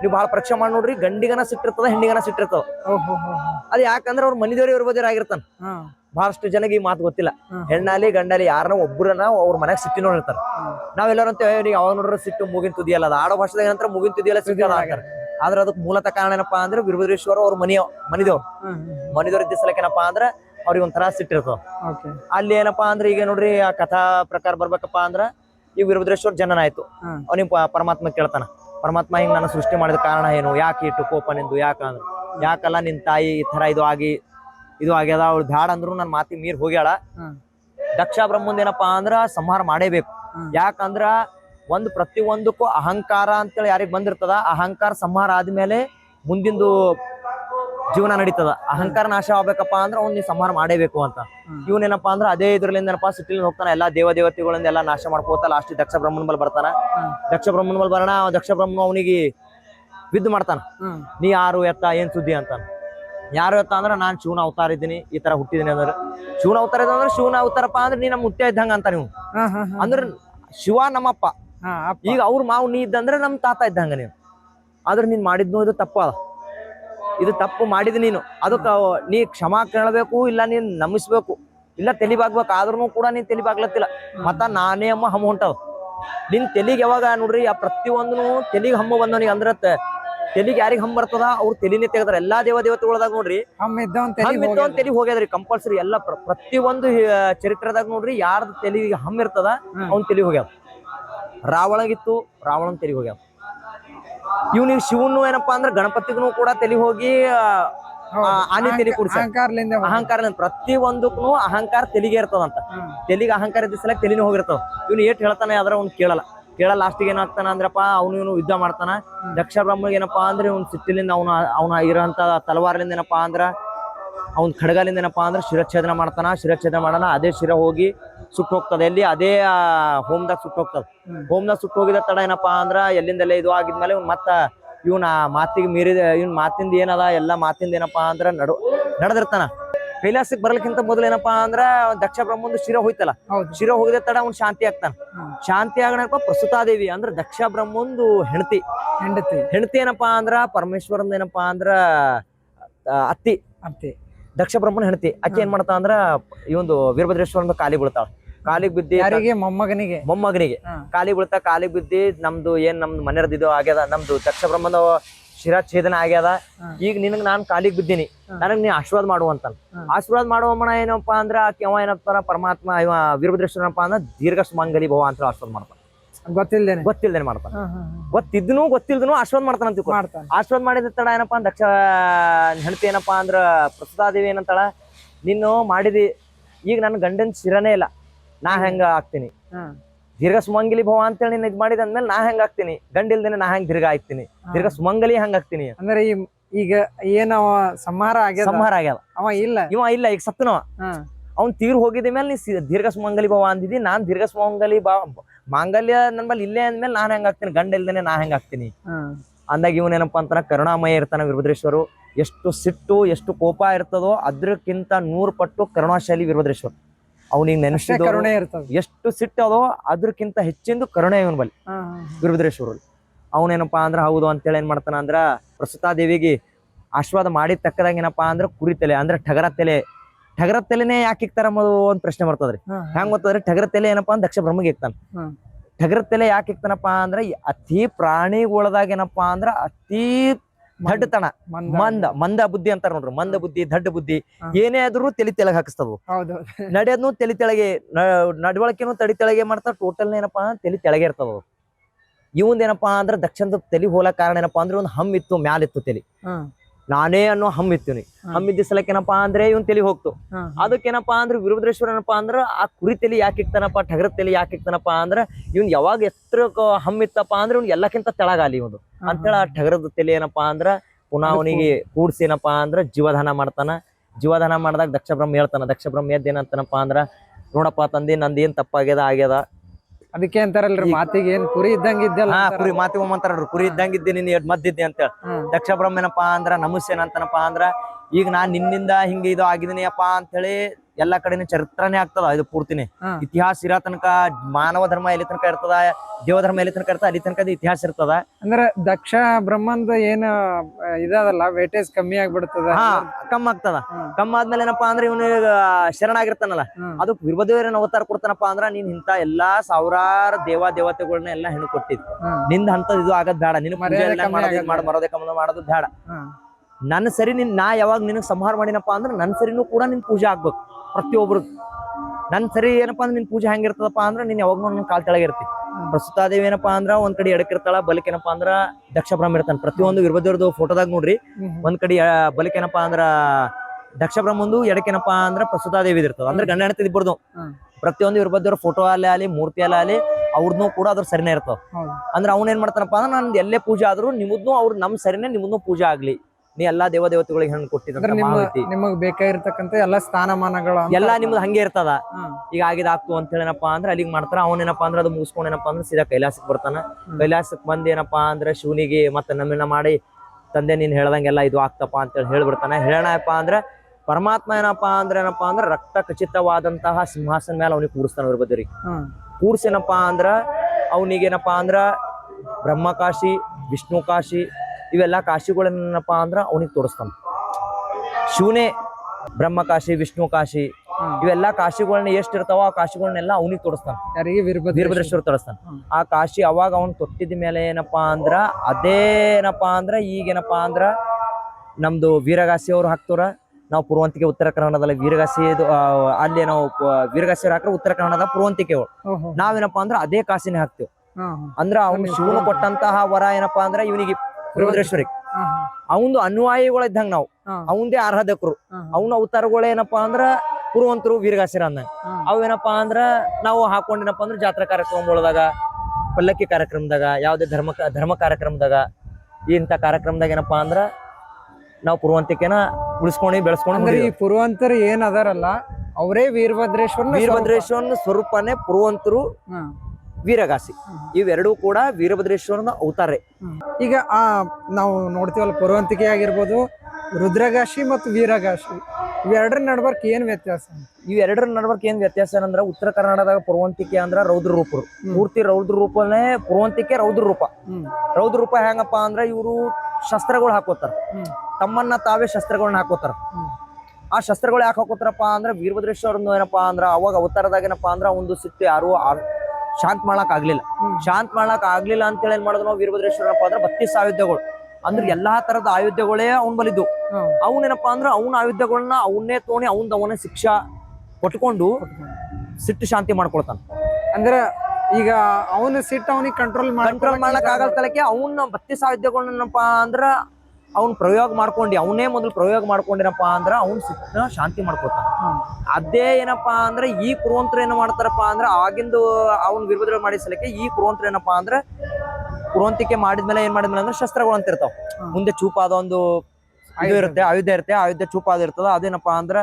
ನೀವು ಬಹಳ ಪರೀಕ್ಷೆ ಮಾಡಿ ನೋಡ್ರಿ ಗಂಡಿಗನ ಸಿಟ್ಟಿರ್ತದ ಹೆಣ್ಣಿಗನ ಸಿಟ್ಟಿರ್ತದ. ಅದ್ ಯಾಕಂದ್ರ ಅವ್ರ ಮನಿದೇವ್ರಿ ವೀರಭದ್ರ ಆಗಿರ್ತಾನ. ಬಹಳಷ್ಟು ಜನಗೆ ಈ ಮಾತು ಗೊತ್ತಿಲ್ಲ. ಹೆಣ್ಣಾಲಿ ಗಂಡಾಲಿ ಯಾರನ್ನ ಒಬ್ಬರನ್ನ ಅವ್ರ ಮನೆಗೆ ಸಿಟ್ಟಿ ಇರ್ತಾರ. ನಾವೆಲ್ಲರೂ ಅಂತ ನೀವು ಅವಾಗ ನೋಡ್ರ ಸಿಟ್ಟು ಮುಗಿನ ತುದಿಯಲ್ಲ ಅದು. ಆಡೋ ಭಾಷೆದಾಗ ನಂತರ ಮುಗಿನ ತುದಿಯಲ್ಲ ಸಿಟ್ಟು ಆಗ್ತಾರೆ ಆದ್ರೆ ಅದಕ್ಕೆ ಮೂಲತಃ ಕಾರಣ ಏನಪ್ಪಾ ಅಂದ್ರೆ ವೀರಭದ್ರೇಶ್ವರ ಅವ್ರ ಮನೆಯ ಮನಿದೇವ್ ಮನಿದೇವ್ರ ಇದ್ದ ಏನಪ್ಪಾ ಅಂದ್ರೆ ಅವ್ರಿಗೆ ಒಂಥರ ಸಿಟ್ಟಿರ್ತದ ಅಲ್ಲಿ ಏನಪ್ಪಾ ಅಂದ್ರೆ ಈಗ ನೋಡ್ರಿ ಆ ಕಥಾ ಪ್ರಕಾರ ಬರ್ಬೇಕಪ್ಪ ಅಂದ್ರ ಈ ವೀರಭದ್ರೇಶ್ವರ ಜನನ ಆಯ್ತು. ಅವನಿಗೆ ಪರಮಾತ್ಮ ಕೇಳ್ತಾನ. ಪರಮಾತ್ಮ ಹಿಂಗ್ ನಾನು ಸೃಷ್ಟಿ ಮಾಡಿದ ಕಾರಣ ಏನು? ಯಾಕೆ ಇಟ್ಟು ಕೋಪ ನಿಂದು? ಯಾಕ ಅಂದ್ರ ಯಾಕಲ್ಲ ನಿನ್ ತಾಯಿ ಈ ತರ ಇದು ಆಗಿ ಇದು ಆಗ್ಯದ. ಅವ್ಳು ಬ್ಯಾಡ ಅಂದ್ರು ನನ್ನ ಮಾತಿ ಮೀರ್ ಹೋಗ್ಯಾಳ. ದಕ್ಷ ಬ್ರಹ್ಮಂದ್ ಏನಪ್ಪಾ ಅಂದ್ರ ಸಂಹಾರ ಮಾಡೇಬೇಕು. ಯಾಕಂದ್ರ ಒಂದ್ ಪ್ರತಿ ಒಂದಕ್ಕೂ ಅಹಂಕಾರ ಅಂತೇಳಿ ಯಾರಿಗ್ ಬಂದಿರ್ತದ ಅಹಂಕಾರ ಸಂಹಾರ ಆದ್ಮೇಲೆ ಮುಂದಿಂದು ಜೀವನ ನಡೀತದ. ಅಹಂಕಾರ ನಾಶ ಆಗ್ಬೇಕಪ್ಪ ಅಂದ್ರೆ ಅವ್ನ್ ನೀವು ಸಂಹಾರ ಮಾಡೇಬೇಕು ಅಂತ. ಇವನೇನಪ್ಪಾ ಅಂದ್ರೆ ಅದೇ ಇದ್ರಲಿಂದ ಏನಪ್ಪಾ ಸಿಟ್ಟಿಲಿಂದ ಹೋಗ್ತಾನ ಎಲ್ಲಾ ದೇವ ದೇವತೆಗಳಿಂದ ಎಲ್ಲಾ ನಾಶ ಮಾಡ್ಕೋತ ಲಾಸ್ಟ್ ದಕ್ಷ ಬ್ರಹ್ಮನ ಬಲ್ ಬರ್ತಾನ. ದಕ್ಷ ಬ್ರಹ್ಮನ ಬಲ್ ಬರೋಣ ದಕ್ಷ ಬ್ರಹ್ಮ ಅವನಿಗೆ ಬಿದ್ದು ಮಾಡ್ತಾನ. ನೀ ಯಾರು ಎತ್ತ ಏನ್ ಸುದ್ದಿ ಅಂತಾನ ಯಾರು ಎತ್ತ ಅಂದ್ರೆ ನಾನು ಶಿವನ ಅವತಾರ ಇದ್ದೀನಿ ಈ ತರ ಹುಟ್ಟಿದೀನಿ ಅಂದ್ರೆ. ಶಿವನ ಅವತಾರ ಇದೆ ಅಂದ್ರೆ ಶಿವನ ಅವತಾರಪ್ಪ ಅಂದ್ರೆ ನೀ ನಮ್ಮ ಮುತ್ಯ ಇದ್ದಂಗ ಅಂತ ನೀವು. ಅಂದ್ರೆ ಶಿವ ನಮ್ಮಪ್ಪ. ಈಗ ಅವ್ರ ಮಾವು ನೀ ಇದ್ದಂದ್ರೆ ನಮ್ಮ ತಾತ ಇದ್ದಂಗ ನೀವು. ಆದ್ರೆ ನೀನ್ ಮಾಡಿದ್ನು ಇದು ತಪ್ಪ ಇದು ತಪ್ಪು ಮಾಡಿದ್ ನೀನು. ಅದಕ್ಕೆ ನೀ ಕ್ಷಮಾ ಕೇಳಬೇಕು ಇಲ್ಲ ನೀನ್ ನಮಿಸ್ಬೇಕು ಇಲ್ಲ ತೆಲಿಬಾಗ್ಬೇಕು ಆದ್ರೂ ಕೂಡ ನೀನ್ ತೆಲಿಬಾಗ್ಲತ್ತಿಲ್ಲ ಮತ್ತ ನಾನೇ ಅಮ್ಮ ಹಮ್ಮ ಹೊಂಟವ್. ನಿನ್ ತೆಲಿಗೆ ಯಾವಾಗ ನೋಡ್ರಿ ಆ ಪ್ರತಿಯೊಂದನು ತೆಲಿಗೆ ಹಮ್ಮ ಬಂದವನಿಗೆ ಅಂದ್ರೆ ತೆಲಿಗೆ ಯಾರಿಗೆ ಹಮ್ಮ ಬರ್ತದ? ಅವ್ರು ತೆಲಿನೇ ತೆಗದಾರ. ಎಲ್ಲಾ ದೇವ ದೇವತೆಗಳದಾಗ ನೋಡ್ರಿ. ಹಮ್ಮ ಹಮ್ ತೆಲಿ ಹೋಗ್ಯದ್ರಿ ಕಂಪಲ್ಸರಿ ಎಲ್ಲಾ ಪ್ರತಿ ಒಂದು ಚರಿತ್ರದಾಗ ನೋಡ್ರಿ ಯಾರ್ದು ತೆಲಿಗೆ ಹಮ್ ಇರ್ತದ ಅವ್ನ ತೆಲಿ ಹೋಗ್ಯಾವ. ರಾವಣಗಿತ್ತು ರಾವಣನ್ ತೆಲಿ ಹೋಗ್ಯಾವ. ಇವ್ನಿಗೆ ಶಿವನು ಏನಪ್ಪಾ ಅಂದ್ರೆ ಗಣಪತಿಗೂ ಕೂಡ ತೆಲಿ ಹೋಗಿ ಆನೆ ತೆಲಿ ಕೂಡ ಕುಡ್ಸ ಅಹಂಕಾರ ಪ್ರತಿ ಒಂದಕ್ಕೂ ಅಹಂಕಾರ ತೆಲಿಗೆ ಇರ್ತದಂತ. ಅಂತ ತೆಲಿಗೆ ಅಹಂಕಾರ ಇದ್ದ ಸಲ ತೆಲಿನೂ ಹೋಗಿರ್ತಾವ. ಇವ್ನು ಏಟ್ ಹೇಳ್ತಾನೆ ಆದ್ರೆ ಅವ್ನು ಕೇಳಲ್ಲ. ಕೇಳಲ್ಲ ಲಾಸ್ಟಿಗೆ ಏನಾಗ್ತಾನ ಅಂದ್ರಪ್ಪ ಅವನು ಇವನು ಯುದ್ಧ ಮಾಡ್ತಾನ. ದಕ್ಷ ಏನಪ್ಪಾ ಅಂದ್ರೆ ಅವ್ನ ಸಿಟ್ಟಿಲಿಂದ ಅವನ ಅವನ ಇರೋಂತ ತಲವಾರಲಿಂದ ಏನಪ್ಪಾ ಅಂದ್ರ ಅವ್ನ ಖಡ್ಗಲಿಂದ ಏನಪ್ಪಾ ಅಂದ್ರೆ ಶಿರಚ್ಛೇದನ ಮಾಡ್ತಾನ. ಶಿರಚ್ಛೇದನ ಮಾಡೋಣ ಅದೇ ಶಿರ ಹೋಗಿ ಸುಟ್ಟು ಹೋಗ್ತದೆ. ಎಲ್ಲಿ? ಅದೇ ಹೋಮ್ದಾಗ ಸುಟ್ಟೋಗ್ತದೆ ಸುಟ್ಟು ಹೋಗ್ತದೆ. ಹೋಮ್ದಾಗ ಹೋಮದಾಗ ಸುಟ್ಟು ಹೋಗಿದ ತಡ ಏನಪ್ಪಾ ಅಂದ್ರ ಎಲ್ಲಿಂದಲೇ ಇದು ಆಗಿದ್ಮೇಲೆ ಇವ್ನ ಮತ್ತ ಇವನ ಮಾತಿಗೆ ಮೀರಿದ ಇವ್ನ ಮಾತಿಂದ ಏನದ ಎಲ್ಲ ಮಾತಿಂದ ಏನಪ್ಪಾ ಅಂದ್ರ ನಡು ನಡೆದಿರ್ತಾನ. ಕೈಲಾಸಕ್ಕೆ ಬರ್ಲಿಕ್ಕಿಂತ ಮೊದಲು ಏನಪ್ಪಾ ಅಂದ್ರ ದಕ್ಷ ಬ್ರಹ್ಮಂದು ಶಿರ ಹೋಯ್ತಲ್ಲ ಶಿರ ಹೋಗಿದ ತಡ ಅವ್ನು ಶಾಂತಿ ಆಗ್ತಾನ. ಶಾಂತಿ ಆಗಣಪ್ಪ ಪ್ರಸುತಾದೇವಿ ಅಂದ್ರ ದಕ್ಷ ಬ್ರಹ್ಮಂದು ಹೆಂಡತಿ. ಹೆಂಡತಿ. ಹೆಂಡತಿ ಏನಪ್ಪಾ ಅಂದ್ರ ಪರಮೇಶ್ವರಂದ ಏನಪ್ಪಾ ಅಂದ್ರ ಅತ್ತಿ. ಅತ್ತಿ. ದಕ್ಷ ಬ್ರಹ್ಮನ ಹೆಂಡತಿ. ಅಕ್ಕಿ ಏನ್ ಮಾಡ್ತಾ ಅಂದ್ರ ಈ ಒಂದು ವೀರಭದ್ರೇಶ್ವರನ ಕಾಲಿ ಬೀಳ್ತಾಳ ಕಾಲಿಗೆ ಬಿದ್ದಿ ಯಾರಿಗೆ? ಮೊಮ್ಮಗನಿಗೆ. ಮೊಮ್ಮಗನಿಗೆ. ಕಾಲಿ ಬೀಳ್ತಾ ಕಾಲಿಗೆ ಬಿದ್ದಿ ನಮ್ದು ಏನ್ ನಮ್ದು ಮನೆಯದಿದೋ ಆಗ್ಯದ ನಮ್ದು ದಕ್ಷ ಬ್ರಹ್ಮನ ಶಿರಾಚ್ಛೇದನ ಆಗ್ಯದ. ಈಗ ನಿನಗ್ ನಾನ್ ಕಾಲಿಗೆ ಬಿದ್ದೀನಿ. ನನಗ್ ನೀ ಆಶೀರ್ವಾದ ಮಾಡುವಂತ. ಆಶೀರ್ವಾದ ಮಾಡುವಮ್ಮನ ಏನಪ್ಪಾ ಅಂದ್ರ ಅವ ಏನಪ್ಪ ಪರಮಾತ್ಮ ಇವ ವೀರಭದ್ರೇಶ್ವರನಪ್ಪ ಅಂದ್ರ ದೀರ್ಘ ಸುಮಂಗಲಿ ಭವ ಅಂತ ಆಶೀರ್ವಾದ ಮಾಡ್ತಾನೆ. ಗೊತ್ತಿಲ್ದೇನೆ ಗೊತ್ತಿಲ್ದೇನೆ ಮಾಡ್ತಾನ. ಗೊತ್ತಿದ್ನು ಗೊತ್ತಿಲ್ದನು ಆಶೀರ್ವಾದ ಮಾಡ್ತಾನ ಅಂತ ಮಾಡ್ತಾನೆ. ಆಶೀರ್ವಾದ ಮಾಡಿದ ತಡ ಏನಪ್ಪಾ ದಕ್ಷ ಹೆಂಡತಿ ಏನಪ್ಪಾ ಅಂದ್ರ ಪ್ರಸಾದೇವಿ ಏನಂತಾಳ ನೀನು ಮಾಡಿದಿ ಈಗ ನನ್ನ ಗಂಡನ ಶಿರನೇ ಇಲ್ಲ. ನಾ ಹೆಂಗ ಆಗ್ತೀನಿ. ದೀರ್ಘ ಸುಮಂಗಲಿ ಭವ ಅಂತೇಳಿ ನೀನ್ ಇದ್ ಮಾಡಿದ ಅಂದ್ಮೇಲೆ ನಾ ಹೆಂಗ್ ಆಗ್ತೀನಿ? ಗಂಡ ಇಲ್ದೇನೆ ನಾ ಹೆಂಗ್ ದೀರ್ಘ ಆಗ್ತೀನಿ? ದೀರ್ಘ ಸುಮಂಗಲಿ ಹೆಂಗ್ ಆಗ್ತೀನಿ? ಅಂದ್ರೆ ಈ ಈಗ ಏನವ ಸಂಹಾರ ಆಗ್ಯದ? ಸಂಹಾರ ಆಗ್ಯಾದ. ಅವ ಇಲ್ಲ? ಇವ ಇಲ್ಲ ಈಗ ಸತ್ತನವ ಅವ್ನ್ ತೀರ್ ಹೋಗಿದ ಮೇಲೆ ನೀ ದೀರ್ಘ ಸುಮಂಗಲಿ ಭವ ಅಂದಿದ್ದಿ ನಾನ್ ದೀರ್ಘ ಸುಮಂಗಲಿ ಭಾವ ಮಾಂಗಲ್ಯ ನನ್ ಇಲ್ಲೇ ಅಂದ್ಮೇಲೆ ನಾನ್ ಹೆಂಗ್ ಆಗ್ತೀನಿ? ಗಂಡ ಇಲ್ದೇನೆ ನಾ ಹೆಂಗ್ ಆಗ್ತೀನಿ? ಅಂದಾಗ ಅಂದಾಗ ಇವನೇನಪ್ಪ ಅಂತಾನ ಕರುಣಾಮಯ ಇರ್ತಾನ ವೀರಭದ್ರೇಶ್ವರು ಎಷ್ಟು ಸಿಟ್ಟು ಎಷ್ಟು ಕೋಪ ಇರ್ತದೋ ಅದ್ರಕ್ಕಿಂತ ನೂರು ಪಟ್ಟು ಕರುಣಾಶಾಲಿ ವೀರಭದ್ರೇಶ್ವರ್ ಅವನಿಗೆ ನೆನೆಸಿದ ಕರುಣೆ ಇರ್ತದ. ಎಷ್ಟು ಸಿಟ್ಟು ಅದೋ ಅದ್ರಕ್ಕಿಂತ ಹೆಚ್ಚಿಂದು ಕರುಣೆ ಇವನ್ ಬಲ್ಲಿ ಗುರುಭದ್ರೇಶ್ವರಲ್ಲಿ ಅವನೇನಪ್ಪಾ ಅಂದ್ರೆ ಹೌದು ಅಂತೇಳಿ ಏನ್ ಮಾಡ್ತಾನ ಅಂದ್ರ ಪ್ರಸ್ತುತ ದೇವಿಗೆ ಆಶೀರ್ವಾದ ಮಾಡಿದ ತಕ್ಕದಾಗ ಏನಪ್ಪಾ ಅಂದ್ರೆ ಕುರಿ ತಲೆ ಅಂದ್ರೆ ಠಗರ ತಲೆ. ಠಗರ ತಲೆನೇ ಯಾಕೆ ಇಕ್ತಾರ ಅನ್ನೋದು ಒಂದ್ ಪ್ರಶ್ನೆ ಬರ್ತದ್ರಿ. ಹೆಂಗ್ ಗೊತ್ತಂದ್ರೆ? ಠಗರ ತಲೆ ಏನಪ್ಪಾ ಅಂದ್ರೆ ದಕ್ಷ ಬ್ರಹ್ಮಗೆ ಇಕ್ತಾನ. ಠಗರ ತಲೆ ಯಾಕೆ ಇಕ್ತಾನಪ್ಪ ಅಂದ್ರೆ ಅತಿ ಪ್ರಾಣಿಗಳದಾಗ ಏನಪ್ಪಾ ಅಂದ್ರ ಅತಿ ದಡ್ಡತನ. ಮಂದ. ಮಂದ. ಬುದ್ಧಿ ಅಂತಾರ ನೋಡ್ರಿ. ಮಂದ ಬುದ್ಧಿ ದಡ್ಡ ಬುದ್ಧಿ. ಏನೇ ಆದ್ರೂ ತಲೆ ತೆಳಗ್ ಹಾಕಿಸ್ತದ ಹೌದು ನಡೆಯೋದ್ನು ತಲಿ ತೆಳಗೆ ನಡವಳಿಕೆನು ತಡಿ ತೆಳಗೆ ಮಾಡ್ತಾರ ಟೋಟಲ್ ಏನಪ್ಪಾ ತಲೆ ತೆಳಗೆ ಇರ್ತದ ಇವಂದ ಏನಪ್ಪಾ ಅಂದ್ರ ದಕ್ಷಿಣದ ತೆಲಿ ಹೋಲ ಕಾರಣ ಏನಪ್ಪಾ ಅಂದ್ರೆ ಒಂದ್ ಹಮ್ ಇತ್ತು ಮ್ಯಾಲ ಇತ್ತು ತಲಿ. ನಾನೇ ಅನ್ನೋ ಹಮ್ಮಿತ್ತೀನಿ ಹಮ್ಮಿದ್ದ ಸಲಕ್ಕೆ ಏನಪ್ಪಾ ಅಂದ್ರೆ ಇವನ್ ತಲೆ ಹೋಗ್ತು. ಅದಕ್ಕೇನಪ್ಪ ಅಂದ್ರೆ ವೀರಭದ್ರೇಶ್ವರ ಏನಪ್ಪಾ ಅಂದ್ರ ಆ ಕುರಿ ತಲೆ ಯಾಕೆ ಇಕ್ತಾನಪ್ಪ ಟಗರ ತಲೆ ಯಾಕೆ ಇಕ್ತಾನಪ್ಪ ಅಂದ್ರ ಇವ್ನ್ ಯಾವಾಗ ಎತ್ತರ ಹಮ್ಮಿತ್ತಪ್ಪ ಅಂದ್ರೆ ಇವ್ನ್ ಎಲ್ಲಕ್ಕಿಂತ ತೆಳಗಾಲಿ ಇವನು. ಅಂತ ಅಂತೇಳಿ ಆ ಟಗರದ ತಲೆ ಏನಪ್ಪಾ ಅಂದ್ರ ಪುನಃ ಅವನಿಗೆ ಕೂಡ್ಸಿ ಏನಪ್ಪಾ ಅಂದ್ರ ಜೀವದಾನ ಮಾಡ್ತಾನ. ಜೀವದಾನ ಮಾಡಿದಾಗ ದಕ್ಷ ಬ್ರಹ್ಮ ಹೇಳ್ತಾನ ದಕ್ಷ ಬ್ರಹ್ಮ ಎದ್ದ ಏನಂತಾನಪ್ಪ ಅಂದ್ರ ನೋಡಪ್ಪ ತಂದೆ ನಂದೇನ್ ತಪ್ಪಾಗ್ಯದ ಆಗ್ಯದ. ಅದಕ್ಕೆ ಅಂತಾರಲ್ರಿ ಮಾತಿಗೆ ಏನ್ ಕುರಿ ಇದ್ದಂಗ ಇದ್ದಲ್ಲ ಹಾ ಕುರಿ ಮಾತಿ ಅಂತಾರ ಕುರಿ ಇದ್ದಂಗಿದ್ದೆ ನೀನ್ ಎಡ್ ಮದ್ದಿದ್ದೆ ಅಂತೇಳಿ ಹಾ. ದಕ್ಷ ಬ್ರಹ್ಮನಪ್ಪ ಅಂದ್ರ ನಮಸ್ತೆ ಅಂತನಪ್ಪ ಅಂದ್ರ ಈಗ ನಾನ್ ನಿನ್ನಿಂದ ಹಿಂಗ ಇದು ಅಂತ ಅಂತೇಳಿ ಎಲ್ಲಾ ಕಡೆನೂ ಚರಿತ್ರನೇ ಆಗ್ತದ ಇದು ಪೂರ್ತಿನೇ. ಇತಿಹಾಸ ಇರೋ ತನಕ ಮಾನವ ಧರ್ಮ ಎಲ್ಲಿ ತನಕ ಇರ್ತದ ದೇವ ಧರ್ಮ ಎಲ್ಲಿ ತನಕ ಇರ್ತದ ಅಲ್ಲಿ ತನಕ ಇತಿಹಾಸ ಇರ್ತದ. ಅಂದ್ರ ದಕ್ಷ ಬ್ರಹ್ಮಂದ ಏನ ಇದಲ್ಲ ವೇಟೇಜ್ ಕಮ್ಮಿ ಆಗ್ಬಿಡ್ತದ? ಹಾ ಕಮ್ಮ ಆಗ್ತದ. ಕಮ್ಮ ಆದ್ಮೇಲೆ ಏನಪ್ಪಾ ಅಂದ್ರೆ ಇವನು ಶರಣಾಗಿರ್ತಾನಲ್ಲ. ಅದು ವೀರಭದ್ರೇನ ಅವತಾರ ಕೊಡ್ತಾನಪ್ಪ ಅಂದ್ರ ನೀನ್ ಇಂತ ಎಲ್ಲಾ ಸಾವಿರಾರು ದೇವ ದೇವತೆಗಳನ್ನ ಎಲ್ಲಾ ಹೆಣ್ಣು ಕೊಟ್ಟಿದ್. ನಿಂದ ಅಂತದ್ ಇದು ಆಗದ್ ಬೇಡ ನಿನ್ ಮಾಡೋದು ಕಮ್ಮಿ ಮಾಡೋದು ಬೇಡ. ನನ್ನ ಸರಿ ನಿನ್ ನಾ ಯಾವಾಗ ನಿನಗ್ ಸಂಹಾರ ಮಾಡಿನಪ್ಪ ಅಂದ್ರೆ ನನ್ ಸರಿನೂ ಕೂಡ ನಿನ್ ಪೂಜೆ ಆಗ್ಬೇಕು. ಪ್ರತಿಯೊಬ್ರು. ನನ್ ಸರಿ ಏನಪ್ಪಾ ಅಂದ್ರೆ ನಿನ್ ಪೂಜೆ ಹೆಂಗಿರ್ತದಪ್ಪ ಅಂದ್ರೆ ನೀನ್ ಯಾವಾಗ ನನ್ನ ಕಾಲ್ ಕೆಳಗಿರ್ತಿ ಇರ್ತಿ. ಹ್ಮ್. ಪ್ರಸ್ತುತಾದೇವಿ ಏನಪ್ಪಾ ಅಂದ್ರ ಒಂದ್ ಕಡೆ ಎಡಕಿರ್ತಾಳ ಬಲಕ್ ಏನಪ್ಪಾ ಅಂದ್ರ ದಕ್ಷ ಬ್ರಹ್ಮ ಇರ್ತಾನ. ಪ್ರತಿಯೊಂದು ವೀರಭದ್ರದ್ದು ಫೋಟೋದಾಗ ನೋಡ್ರಿ. ಒಂದ್ ಕಡೆ ಬಲಕೇನಪ್ಪ ಬಲಕ್ ಏನಪ್ಪಾ ಅಂದ್ರ ದಕ್ಷ ಬ್ರಹ್ಮಂದು ಎಡಕೇನಪ್ಪಾ ಅಂದ್ರ ಪ್ರಸ್ತುತಾದೇವಿ ಇರ್ತದ ಅಂದ್ರೆ ಗಂಡ ಹೆಣ್ತಿದ್ ಇಬ್ಬರದು. ಪ್ರತಿಯೊಂದು ವೀರಭದ್ರ ಫೋಟೋ ಅಲ್ಲೇ ಆಲಿ ಮೂರ್ತಿ ಅಲ್ಲ ಆಲಿ ಅವ್ರದ್ದು ಕೂಡ ಅದ್ರ ಸರಿನೇ ಇರ್ತಾವ. ಅಂದ್ರೆ ಅವ್ನ ಏನ್ ಮಾಡ್ತಾನಪ್ಪ ಅಂದ್ರೆ ನಾನು ಎಲ್ಲೇ ಪೂಜೆ ಆದ್ರೂ ನಿಮ್ಮದ್ನು ಅವ್ರ ನಮ್ ಸರಿನೇ ನಿಮ್ಮದ್ನು ಪೂಜೆ ಆಗ್ಲಿ. ನೀ ಎಲ್ಲಾ ದೇವ ದೇವತೆಗಳಿಗೆ ಹೆಣ್ಣು ನಿಮಗೆ ಮಾಹಿತಿ ಬೇಕಾಗಿರ್ತಕ್ಕಂತ ಎಲ್ಲಾ ಸ್ಥಾನಮಾನಗಳು ಎಲ್ಲಾ ನಿಮ್ದು ಹಂಗೆ ಇರ್ತದ. ಈಗ ಆಗಿದ ಆಗ್ತು ಅಂತ ಹೇಳೇನಪ್ಪಾ ಅಂದ್ರೆ ಅಲ್ಲಿಗೆ ಮಾಡ್ತಾರ ಅವನೇನಪ್ಪಾ ಅಂದ್ರೆ ಅದು ಮುಗಿಸ್ಕೊಂಡ್ ಏನಪ್ಪಾ ಅಂದ್ರೆ ಸೀದಾ ಕೈಲಾಸಕ್ಕೆ ಬರ್ತಾನ. ಕೈಲಾಸಕ್ ಕೈಲಾಸಕ್ಕೆ ಬಂದ್ ಏನಪ್ಪಾ ಅಂದ್ರೆ ಶಿವನಿಗೆ ಮತ್ತೆ ನಮ್ಮನ್ನ ಮಾಡಿ ತಂದೆ ನೀನ್ ಹೇಳ್ದಂಗೆಲ್ಲ ಇದು ಆಗ್ತಪ್ಪ ಅಂತೇಳಿ ಹೇಳ್ಬಿಡ್ತಾನೆ. ಹೇಳಪ್ಪ ಅಂದ್ರೆ ಪರಮಾತ್ಮ ಏನಪ್ಪಾ ಅಂದ್ರೆ ಏನಪ್ಪಾ ಅಂದ್ರೆ ರಕ್ತ ಖಚಿತವಾದಂತಹ ಸಿಂಹಾಸನ ಮೇಲೆ ಅವನಿಗೆ ಕೂಡಿಸ್ತಾನ ಇರ್ಬೋದ್ರಿ ಹ್ಮ್. ಕೂಡ್ಸೇನಪ್ಪಾ ಅಂದ್ರ ಅವನಿಗೇನಪ್ಪಾ ಅಂದ್ರ ಬ್ರಹ್ಮಕಾಶಿ ವಿಷ್ಣು ಕಾಶಿ ಇವೆಲ್ಲ ಕಾಶಿಗಳೇನಪ್ಪ ಅಂದ್ರೆ ಅವನಿಗೆ ತೋರಿಸ್ತಾನೆ. ಶಿವನೇ ಬ್ರಹ್ಮಕಾಶಿ ವಿಷ್ಣು ಕಾಶಿ ಇವೆಲ್ಲ ಕಾಶಿಗಳನ್ನ ಎಷ್ಟು ಇರ್ತಾವ ಆ ಕಾಶಿಗಳನ್ನೆಲ್ಲ ಅವನಿಗೆ ತೋರಿಸ್ತಾನೆ. ವೀರಭದ್ರೇಶ್ವರ? ತೋರಿಸ್ತಾನೆ. ಆ ಕಾಶಿ ಅವಾಗ ಅವನ್ ತೊಟ್ಟಿದ ಮೇಲೆ ಏನಪ್ಪಾ ಅಂದ್ರ ಅದೇ ಏನಪ್ಪಾ ಅಂದ್ರ ಈಗೇನಪ್ಪಾ ಅಂದ್ರ ನಮ್ದು ವೀರಗಾಸಿ ಅವ್ರು ಹಾಕ್ತಾರ ನಾವು ಪೂರ್ವಂತಿಕೆ ಉತ್ತರ ಕನ್ನಡದಲ್ಲಿ ವೀರಗಾಸಿ ಅಲ್ಲಿ ನಾವು ಪ- ವೀರಗಾಸಿ ಅವ್ರು ಹಾಕ್ರ ಉತ್ತರ ಕನ್ನಡದ ಪೂರ್ವಂತಿಕೆ ಅವ್ರು. ನಾವೇನಪ್ಪಾ ಅಂದ್ರ ಅದೇ ಕಾಶಿನೇ ಹಾಕ್ತೇವೆ. ಅಂದ್ರ ಅವ್ನು ಶಿವನು ಕೊಟ್ಟಂತಹ ವರ ಏನಪ್ಪಾ ಅಂದ್ರ ಇವನಿಗೆ ವೀರಭದ್ರೇಶ್ವರಿಗೆ ಹಾ ಅವಂದು ಅನುಯಾಯಿಗಳ ಇದ್ದಂಗ ನಾವು ಅವಂದೇ ಆರಾಧಕರು. ಅವನ ಅವತಾರಗಳು ಏನಪ್ಪಾ ಅಂದ್ರ ಪುರುವಂತರು ವೀರಗಾಸಿರ ಅಂದಂಗ. ಅವೇನಪ್ಪಾ ಅಂದ್ರ ನಾವು ಹಾಕೊಂಡಿನಪ್ಪ ಅಂದ್ರ ಜಾತ್ರಾ ಕಾರ್ಯಕ್ರಮಗಳದಾಗ ಪಲ್ಲಕ್ಕಿ ಕಾರ್ಯಕ್ರಮದಾಗ ಯಾವುದೇ ಧರ್ಮ ಧರ್ಮ ಕಾರ್ಯಕ್ರಮದಾಗ ಇಂಥ ಕಾರ್ಯಕ್ರಮದಾಗ ಏನಪ್ಪಾ ಅಂದ್ರ ನಾವು ಪುರುವಂತಿಕೆನ ಉಳಿಸ್ಕೊಂಡು ಬೆಳೆಸ್ಕೊಂಡು ಈ ಪುರುವಂತರು ಏನ್ ಅದಾರಲ್ಲ ಅವರೇ ವೀರಭದ್ರೇಶ್ವರ ವೀರಭದ್ರೇಶ್ವರನ ಸ್ವರೂಪನೇ ಪುರುವಂತರು. ವೀರಗಾಸಿ. ಇವೆರಡೂ ಕೂಡ ವೀರಭದ್ರೇಶ್ವರನ ಅವತಾರೆ. ಈಗ ಆ ನಾವು ನೋಡ್ತೀವಲ್ಲ ಪುರವಂತಿಕೆ ಆಗಿರ್ಬೋದು ರುದ್ರಗಾಶಿ ಮತ್ತು ವೀರಗಾಶಿ ಇವೆರಡರ ನಡ್ಬರ್ಕ್ ಏನ್ ವ್ಯತ್ಯಾಸ ಇವೆರಡರ ನಡ್ಬರ್ಕ್ ಏನ್ ವ್ಯತ್ಯಾಸ ಏನಂದ್ರ ಉತ್ತರ ಕರ್ನಾಟಕದಾಗ ಪುರವಂತಿಕೆ ಅಂದ್ರ ರೌದ್ರ ರೂಪರು ಪೂರ್ತಿ ರೌದ್ರ ರೂಪನೇ ಪುರವಂತಿಕೆ ರೌದ್ರ ರೂಪ ರೌದ್ರ ರೂಪ ಹೆಂಗಪ್ಪ ಅಂದ್ರ ಇವರು ಶಸ್ತ್ರಗಳು ಹಾಕೋತಾರ. ತಮ್ಮನ್ನ ತಾವೇ ಶಸ್ತ್ರಗಳನ್ನ ಹಾಕೋತಾರ. ಆ ಶಸ್ತ್ರಗಳು ಯಾಕೆ ಹಾಕೋತಾರಪ್ಪ ಅಂದ್ರೆ ವೀರಭದ್ರೇಶ್ವರ ಏನಪ್ಪಾ ಅಂದ್ರ ಅವಾಗ ಅವತಾರದಾಗ ಏನಪ್ಪಾ ಅಂದ್ರ ಒಂದು ಸಿಟ್ಟು ಯಾರು ಆ- ಶಾಂತ್ ಮಾಡಕ್ ಆಗ್ಲಿಲ್ಲ. ಶಾಂತ ಮಾಡಕ್ ಆಗ್ಲಿಲ್ಲ ಅಂತೇಳಿ ಏನ್ ಮಾಡಿದ್ರು ನಾವು ವೀರಭದ್ರೇಶ್ವರಪ್ಪ ಅಂದ್ರೆ ಬತ್ತೀಸ್ ಆಯುಧಗಳು. ಅಂದ್ರೆ ಎಲ್ಲಾ ತರದ ಆಯುಧಗಳೇ ಅವ್ನ್ ಬಲಿದ್ದು. ಅವ್ನ ಅವನೇನಪ್ಪಾ ಅಂದ್ರೆ ಅವನ ಆಯುಧಗಳನ್ನ ಅವನ್ನೇ ತೋಣಿ ಅವನ್ ಅವನೇ ಶಿಕ್ಷಾ ಕೊಟ್ಕೊಂಡು ಸಿಟ್ಟು ಶಾಂತಿ ಮಾಡ್ಕೊಳ್ತಾನ. ಅಂದ್ರೆ ಈಗ ಅವನ ಸಿಟ್ಟು ಅವನಿಗೆ ಕಂಟ್ರೋಲ್ ಕಂಟ್ರೋಲ್ ಮಾಡಕ್ ಆಗಲ್ ತಲಕ್ಕೆ ಅವನ್ನ ಬತ್ತೀಸ್ ಆಯುಧಗಳನ್ನಪ್ಪ ಅಂದ್ರ ಅವ್ನ್ ಪ್ರಯೋಗ ಮಾಡ್ಕೊಂಡು ಅವನೇ ಮೊದಲು ಪ್ರಯೋಗ ಮಾಡ್ಕೊಂಡಿರಪ್ಪ ಅಂದ್ರ ಅವ್ನ್ ಸಿಕ್ಕ ಶಾಂತಿ ಮಾಡ್ಕೊತಾನೆ. ಅದೇ ಏನಪ್ಪಾ ಅಂದ್ರೆ ಈ ಕುರುವಂತರು ಏನ ಮಾಡ್ತಾರಪ್ಪ ಅಂದ್ರೆ ಆಗಿಂದು ಅವ್ನ ವಿರುದ್ಧ ಮಾಡಿಸಲಿಕ್ಕೆ ಈ ಕುರುವಂತರು ಏನಪ್ಪಾ ಅಂದ್ರೆ ಕುರುವಂತಿಕೆ ಮಾಡಿದ್ಮೇಲೆ ಏನ್ ಮಾಡಿದ್ಮೇಲೆ ಅಂದ್ರೆ ಶಸ್ತ್ರಗಳು ಅಂತ ಇರ್ತಾವ ಮುಂದೆ ಚೂಪಾದ ಒಂದು ಇದು ಇರುತ್ತೆ ಆಯುಧ ಇರುತ್ತೆ ಆಯುಧ ಚೂಪಾದ ಇರ್ತದ ಅದೇನಪ್ಪಾ ಅಂದ್ರ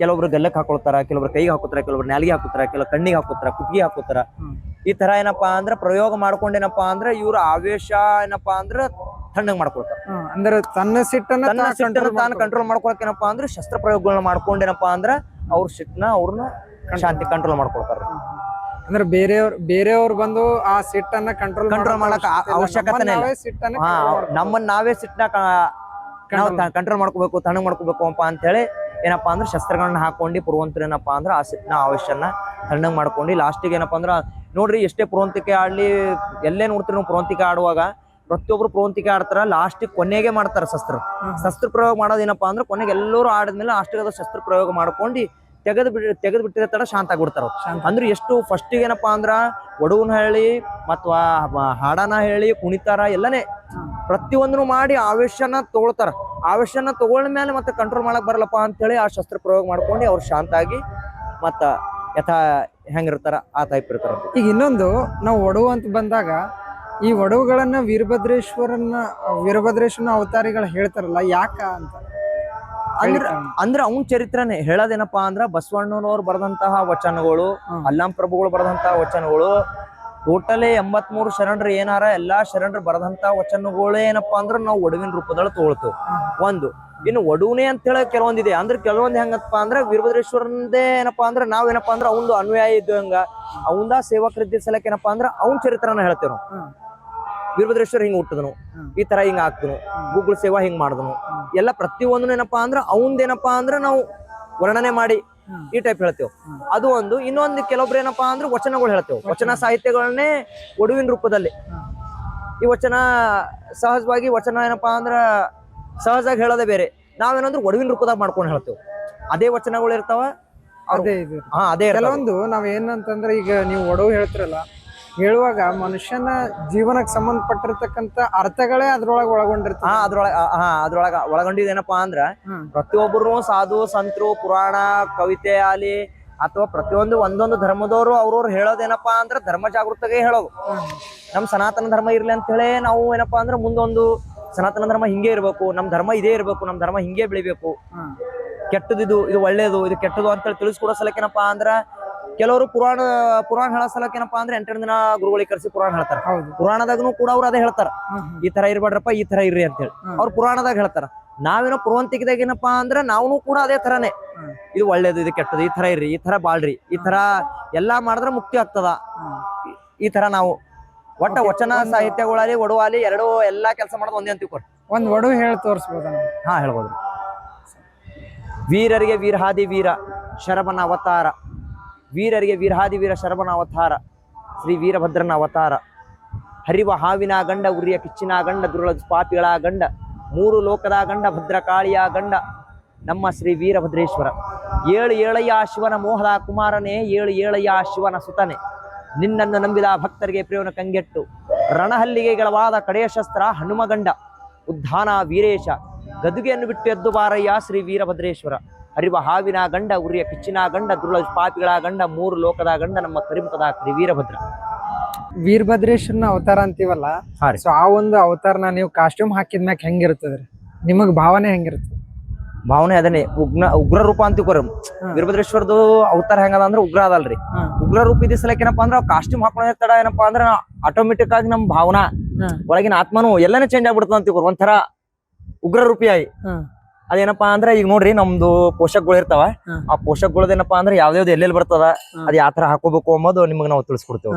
ಕೆಲವೊಬ್ರು ಗಲ್ಲಕ್ಕೆ ಹಾಕೊಳ್ತಾರ ಕೆಲವೊಬ್ರು ಕೈಗೆ ಹಾಕೋತಾರ ಕೆಲವೊಬ್ರು ನಾಲಿಗೆ ಹಾಕೋತಾರ ಕೆಲವ್ರು ಕಣ್ಣಿಗೆ ಹಾಕೋತಾರ ಕುತ್ತಿಗೆ ಹಾಕೋತಾರ ಈ ತರ ಏನಪ್ಪಾ ಅಂದ್ರ ಪ್ರಯೋಗ ಮಾಡ್ಕೊಂಡೇನಪ್ಪಾ ಅಂದ್ರ ಇವ್ರ ಆವೇಶ ಏನಪ್ಪಾ ಅಂದ್ರ ತಣ್ಣಗ್ ಮಾಡ್ಕೊಳ್ತಾರ. ಅಂದ್ರೆ ತನ್ನ ಸಿಟ್ಟನ್ನ ತನ್ನ ತಾನು ಸಿಟ್ಟನ್ನ ತಾನು ಕಂಟ್ರೋಲ್ ಮಾಡ್ಕೊಳಕ್ ಏನಪ್ಪಾ ಅಂದ್ರೆ ಶಸ್ತ್ರ ಪ್ರಯೋಗಗಳನ್ನ ಮಾಡ್ಕೊಂಡೇನಪ್ಪಾ ಅಂದ್ರ ಅವ್ರ ಸಿಟ್ಟನ್ನ ಅವ್ರನ್ನ ಶಾಂತಿ ಕಂಟ್ರೋಲ್ ಮಾಡ್ಕೊಳ್ತಾರ. ಅಂದ್ರೆ ಬೇರೆಯವ್ರ ಬೇರೆಯವ್ರು ಬಂದು ಆ ಸಿಟ್ಟನ್ನ ಕಂಟ್ರೋಲ್ ಕಂಟ್ರೋಲ್ ಮಾಡಕ್ ಅವಶ್ಯಕತೆ. ನಮ್ಮನ್ನ ನಾವೇ ಸಿಟ್ಟನ್ನ. ಕಂಟ್ರೋಲ್ ಮಾಡ್ಕೋಬೇಕು ತಣ್ಣಗ್ ಮಾಡ್ಕೋಬೇಕು ಅಪ್ಪ ಅಂತ ಹೇಳಿ ಏನಪ್ಪಾ ಅಂದ್ರೆ ಶಸ್ತ್ರಗಳನ್ನ ಹಾಕೊಂಡು ಪುರುವಂತರು ಏನಪ್ಪಾ ಅಂದ್ರೆ ಆ ಸಿಟ್ನ ಆವೇಶನ ಮಾಡ್ಕೊಂಡಿ ಮಾಡ್ಕೊಂಡು ಲಾಸ್ಟಿಗೆ ಏನಪ್ಪಾ ಅಂದ್ರೆ ನೋಡ್ರಿ ಎಷ್ಟೇ ಪುರುವಂತಿಕೆ ಆಡ್ಲಿ ಎಲ್ಲೇ ನೋಡ್ತೀರಿ ನೀವು ಪುರುವಂತಿಕೆ ಆಡುವಾಗ ಪ್ರತಿಯೊಬ್ರು ಪುರವಂತಿಕೆ ಆಡ್ತಾರ ಲಾಸ್ಟಿಗೆ ಕೊನೆಗೆ ಮಾಡ್ತಾರ ಶಸ್ತ್ರ. ಶಸ್ತ್ರ ಪ್ರಯೋಗ ಮಾಡೋದೇನಪ್ಪಾ ಅಂದ್ರೆ ಕೊನೆಗೆ ಎಲ್ಲರೂ ಆಡಿದ್ಮೇಲೆ ಲಾಸ್ಟಿಗೆ ಅದು ಶಸ್ತ್ರ ಪ್ರಯೋಗ ಮಾಡ್ಕೊಂಡು ತೆಗೆದು ಬಿಟ್ಟು ತೆಗೆದು ಬಿಟ್ಟಿದ ತಡ ಶಾಂತ ಆಗ್ಬಿಡ್ತಾರ. ಅಂದ್ರೆ ಎಷ್ಟು ಫಸ್ಟ್ ಏನಪ್ಪಾ ಅಂದ್ರ ಒಡವನ್ ಹೇಳಿ ಮತ್ವ ಹಾಡನ ಹೇಳಿ ಕುಣಿತಾರ ಎಲ್ಲನೇ ಪ್ರತಿಯೊಂದನು ಮಾಡಿ ಆವೇಶನ ತಗೊಳ್ತಾರ. ಆವೇಶನ ತಗೊಳ್ಳ ಮೇಲೆ ಮತ್ತೆ ಕಂಟ್ರೋಲ್ ಮಾಡಕ್ ಬರಲ್ಲಪ್ಪ ಅಂತೇಳಿ ಆ ಶಸ್ತ್ರ ಪ್ರಯೋಗ ಮಾಡ್ಕೊಂಡು ಅವ್ರು ಶಾಂತ ಆಗಿ ಮತ್ತ ಯಥಾ ಹೆಂಗಿರ್ತಾರ ಆ ಟೈಪ್ ಇರ್ತಾರ ಈಗ ಇನ್ನೊಂದು ನಾವು ಒಡವು ಅಂತ ಬಂದಾಗ ಈ ಒಡವುಗಳನ್ನ ವೀರಭದ್ರೇಶ್ವರನ ವೀರಭದ್ರೇಶ್ವರನ ಅವತಾರಿಗಳು ಹೇಳ್ತಾರಲ್ಲ ಯಾಕ ಅಂತ. ಅಂದ್ರ ಅಂದ್ರೆ ಅವನ್ ಚರಿತ್ರನೇ ಹೇಳೋದೇನಪ್ಪಾ ಅಂದ್ರ ಬಸವಣ್ಣನವ್ರು ಬರೆದಂತಹ ವಚನಗಳು. ಅಲ್ಲಾಂ ಪ್ರಭುಗಳು ಬರೆದಂತಹ ವಚನಗಳು ಟೋಟಲಿ ಎಂಬತ್ಮೂರು ಶರಣರು ಏನಾರ ಎಲ್ಲಾ ಶರಣರು ಬರೆದಂತ ವಚನಗಳು ಏನಪ್ಪಾ ಅಂದ್ರೆ ನಾವು ಒಡವಿನ ರೂಪದಲ್ಲಿ ತಗೊಳ್ತೇವೆ ಒಂದು ಇನ್ನು ಒಡೂನೆ ಅಂತ ಹೇಳಿ ಕೆಲವೊಂದಿದೆ. ಅಂದ್ರೆ ಕೆಲವೊಂದ್ ಹೆಂಗಪ್ಪ ಅಂದ್ರೆ ವೀರಭದ್ರೇಶ್ವರಂದೇ ಏನಪ್ಪಾ ಅಂದ್ರ ನಾವೇನಪ್ಪಾ ಅಂದ್ರೆ ಅವಂದು ಅನ್ವಯ ಇದ್ದಂಗ ಅವಂದ ಸೇವಕರಿದ್ದ ಸಲಕ್ಕೆ ಏನಪ್ಪಾ ಅಂದ್ರೆ ಅವನ್ ಚರಿತ್ರನ ಹೇಳ್ತೇವೆ ನಾವು. ವೀರಭದ್ರೇಶ್ವರ ಹಿಂಗ್ ಹುಟ್ಟದನು. ಈ ತರ ಹಿಂಗ್ ಆಗ್ತನು ಗೂಗುಳ್ ಸೇವಾ ಹಿಂಗ್ ಮಾಡಿದನು. ಎಲ್ಲ ಪ್ರತಿಯೊಂದು ಏನಪ್ಪಾ ಅಂದ್ರ ಅವಂದೇನಪ್ಪಾ ಅಂದ್ರ ನಾವು ವರ್ಣನೆ ಮಾಡಿ ಈ ಟೈಪ್ ಹೇಳ್ತೇವೆ. ಅದು ಒಂದು. ಇನ್ನೊಂದು ಕೆಲವೊಬ್ರು ಏನಪ್ಪಾ ಅಂದ್ರೆ ವಚನಗಳು ಹೇಳ್ತೇವೆ. ವಚನ. ಸಾಹಿತ್ಯಗಳನ್ನೇ ಒಡುವಿನ ರೂಪದಲ್ಲಿ. ಈ ವಚನ ಸಹಜವಾಗಿ ವಚನ ಏನಪ್ಪಾ ಅಂದ್ರ ಸಹಜವಾಗಿ ಹೇಳೋದೇ ಬೇರೆ. ನಾವೇನಂದ್ರೆ ಒಡವಿನ ರೂಪದಾಗ ಮಾಡ್ಕೊಂಡು ಹೇಳ್ತೇವೆ. ಅದೇ ವಚನಗಳು ಇರ್ತಾವ. ಅದೇ ಇದು ಹಾ ಅದೇ ಇರ್ತಾವ. ಕೆಲವೊಂದು ನಾವ್ ಏನಂತಂದ್ರೆ ಈಗ ನೀವು ಒಡವು ಹೇಳ್ತಿರಲ್ಲ ಹೇಳುವಾಗ ಮನುಷ್ಯನ ಜೀವನಕ್ಕೆ ಸಂಬಂಧಪಟ್ಟಿರ್ತಕ್ಕಂಥ ಅರ್ಥಗಳೇ ಅದ್ರೊಳಗೆ ಹಾ ಒಳಗೊಂಡಿರ್ತದೆ ಅದ್ರೊಳಗ ಹಾ ಅದ್ರೊಳಗ ಒಳಗೊಂಡಿದ್ದೇನಪ್ಪಾ ಅಂದ್ರ. ಪ್ರತಿಯೊಬ್ಬರು ಸಾಧು ಸಂತರು ಪುರಾಣ ಕವಿತೆ ಆಲಿ ಅಥವಾ ಪ್ರತಿಯೊಂದು ಒಂದೊಂದು ಧರ್ಮದವರು ಅವ್ರವ್ರು ಹೇಳೋದೇನಪ್ಪಾ ಅಂದ್ರ ಧರ್ಮ ಜಾಗೃತಗೆ ಹೇಳೋದು. ನಮ್ ಸನಾತನ ಧರ್ಮ ಇರ್ಲಿ ಅಂತ ಹೇಳಿ ನಾವು ಏನಪ್ಪಾ ಅಂದ್ರೆ ಮುಂದೊಂದು ಸನಾತನ ಧರ್ಮ ಹಿಂಗೆ ಇರ್ಬೇಕು ನಮ್ ಧರ್ಮ ಇದೇ ಇರ್ಬೇಕು ನಮ್ ಧರ್ಮ ಹಿಂಗೆ ಬೆಳಿಬೇಕು ಕೆಟ್ಟದಿದು ಇದು ಒಳ್ಳೇದು ಇದು ಕೆಟ್ಟದು ಅಂತೇಳಿ ತಿಳಿಸ್ಕೊಡೋ ಸಲಕ್ಕೇನಪ್ಪಾ ಅಂದ್ರ ಕೆಲವರು ಪುರಾಣ ಪುರಾಣ ಹೇಳ ಸಲಕ್ಕ ಏನಪ್ಪಾ ಅಂದ್ರೆ ಎಂಟನೇ ದಿನ ಗುರುಗಳಿಗೆ ಕರೆಸಿ ಪುರಾಣ ಹೇಳ್ತಾರ. ಪುರಾಣದಾಗನು ಕೂಡ ಅವ್ರು ಅದೇ ಹೇಳ್ತಾರ. ಈ ತರ ಇರ್ಬೇಡ್ರಪ್ಪ ಈ ತರ ಇರ್ರಿ ಅಂತ ಹೇಳಿ. ಅವ್ರು ಪುರಾಣದಾಗ ಹೇಳ್ತಾರ. ನಾವೇನೋ ಪುರವಂತಿಕದಾಗ ಏನಪ್ಪಾ ಅಂದ್ರ ನಾವು ಕೂಡ ಅದೇ ತರನೇ ಇದು ಒಳ್ಳೇದು ಇದು ಕೆಟ್ಟದು ಈ ತರ ಇರ್ರಿ ಈ ತರ ಬಾಳ್ರಿ ಈ ತರ ಎಲ್ಲಾ ಮಾಡಿದ್ರೆ ಮುಕ್ತಿ ಆಗ್ತದ. ಈ ತರ ನಾವು ಒಟ್ಟ ವಚನ ಸಾಹಿತ್ಯಗಳಲ್ಲಿ ಒಡವಾಲಿ ಎರಡು ಎಲ್ಲಾ ಕೆಲಸ ಮಾಡೋದು ಒಂದೇ ಅಂತೀವಿ ಒಂದ್ ಒಡವು ಹೇಳಿ ತೋರಿಸ್ಬೋದ ಹಾ ಹೇಳ್ಬೋದು. ವೀರರಿಗೆ ವೀರಹಾದಿ ವೀರ ಶರಬನ ಅವತಾರ. ವೀರರಿಗೆ ವೀರಹಾದಿ ವೀರ ಶರವಣ ಅವತಾರ ಶ್ರೀ ವೀರಭದ್ರನ ಅವತಾರ. ಹರಿವ ಹಾವಿನ ಗಂಡ, ಉರಿಯ ಕಿಚ್ಚಿನ ಗಂಡ ದುರುಳ ಪಾಪಿಗಳ ಗಂಡ, ಮೂರು ಲೋಕದ ಗಂಡ ಭದ್ರಕಾಳಿಯ ಗಂಡ, ನಮ್ಮ ಶ್ರೀ ವೀರಭದ್ರೇಶ್ವರ. ಏಳು ಏಳಯ್ಯ ಶಿವನ ಮೋಹದ ಕುಮಾರನೇ, ಏಳು ಏಳಯ್ಯ ಶಿವನ ಸುತನೆ. ನಿನ್ನನ್ನು ನಂಬಿದ ಭಕ್ತರಿಗೆ ಪ್ರೇವನ ಕಂಗೆಟ್ಟು ರಣಹಲ್ಲಿಗೆಗಳವಾದ ಕಡೆಯ ಶಸ್ತ್ರ ಹನುಮಗಂಡ, ಉದ್ಧಾನ ವೀರೇಶ, ಗದುಗೆಯನ್ನು ಬಿಟ್ಟು ಎದ್ದು ಬಾರಯ್ಯ ಶ್ರೀ ವೀರಭದ್ರೇಶ್ವರ. ಹರಿವ ಹಾವಿನ ಗಂಡ ಉರಿಯ ಕಿಚ್ಚಿನ ಗಂಡ ದುರ್ಲ ಪಾಪಿಗಳ ಗಂಡ ಮೂರು ಲೋಕದ ಗಂಡ ನಮ್ಮ ಕರಿಮುಖದ ಕರಿ ವೀರಭದ್ರ. ವೀರಭದ್ರೇಶ್ವರನ ಅವತಾರ ಅಂತೀವಲ್ಲ ಸೊ ಆ ಒಂದು ಅವತಾರನ ನೀವು ಕಾಸ್ಟ್ಯೂಮ್ ಹಾಕಿದ್ಮ್ಯಾಗ ಹೆಂಗಿರ್ತದ್ರಿ ನಿಮಗ್ ಭಾವನೆ ಹೆಂಗಿರ್ತದೆ ಭಾವನೆ ಅದನ್ನೇ ಉಗ್ನ ಉಗ್ರ ರೂಪ ಅಂತೀವ್ರಿ ಕೊರ ವೀರಭದ್ರೇಶ್ವರದು ಅವತಾರ ಹೆಂಗದ ಅಂದ್ರೆ ಉಗ್ರ ಅದಲ್ರಿ. ಉಗ್ರ ರೂಪ ಇದ್ ಸಲಕ್ ಏನಪ್ಪಾ ಅಂದ್ರೆ ಕಾಸ್ಟ್ಯೂಮ್ ಹಾಕೊಂಡ ತಡ ಏನಪ್ಪಾ ಅಂದ್ರೆ ಆಟೋಮೆಟಿಕ್ ಆಗಿ ನಮ್ ಭಾವನಾ. ಒಳಗಿನ ಆತ್ಮನು ಎಲ್ಲಾನು ಚೇಂಜ್ ಆಗ್ಬಿಡ್ತದ ಅಂತೀವಿ ಕೊರ ಒಂಥರ ಉಗ್ರ ರೂಪಿಯಾಗಿ. ಅದೇನಪ್ಪಾ ಅಂದ್ರೆ ಈಗ ನೋಡ್ರಿ ನಮ್ದು ಪೋಷಕಗಳು ಇರ್ತಾವ ಆ ಪೋಷಕಗಳದೇನಪ್ಪಾ ಅಂದ್ರೆ ಯಾವ್ದಾವ್ದು ಎಲ್ಲೆಲ್ಲಿ ಬರ್ತದ ಅದ ಅದ್ ಯಾವ ತರ ಹಾಕೋಬೇಕು ಅನ್ನೋದು ನಿಮ್ಗೆ ನಾವು ತಿಳಿಸ್ಕೊಡ್ತೇವೆ.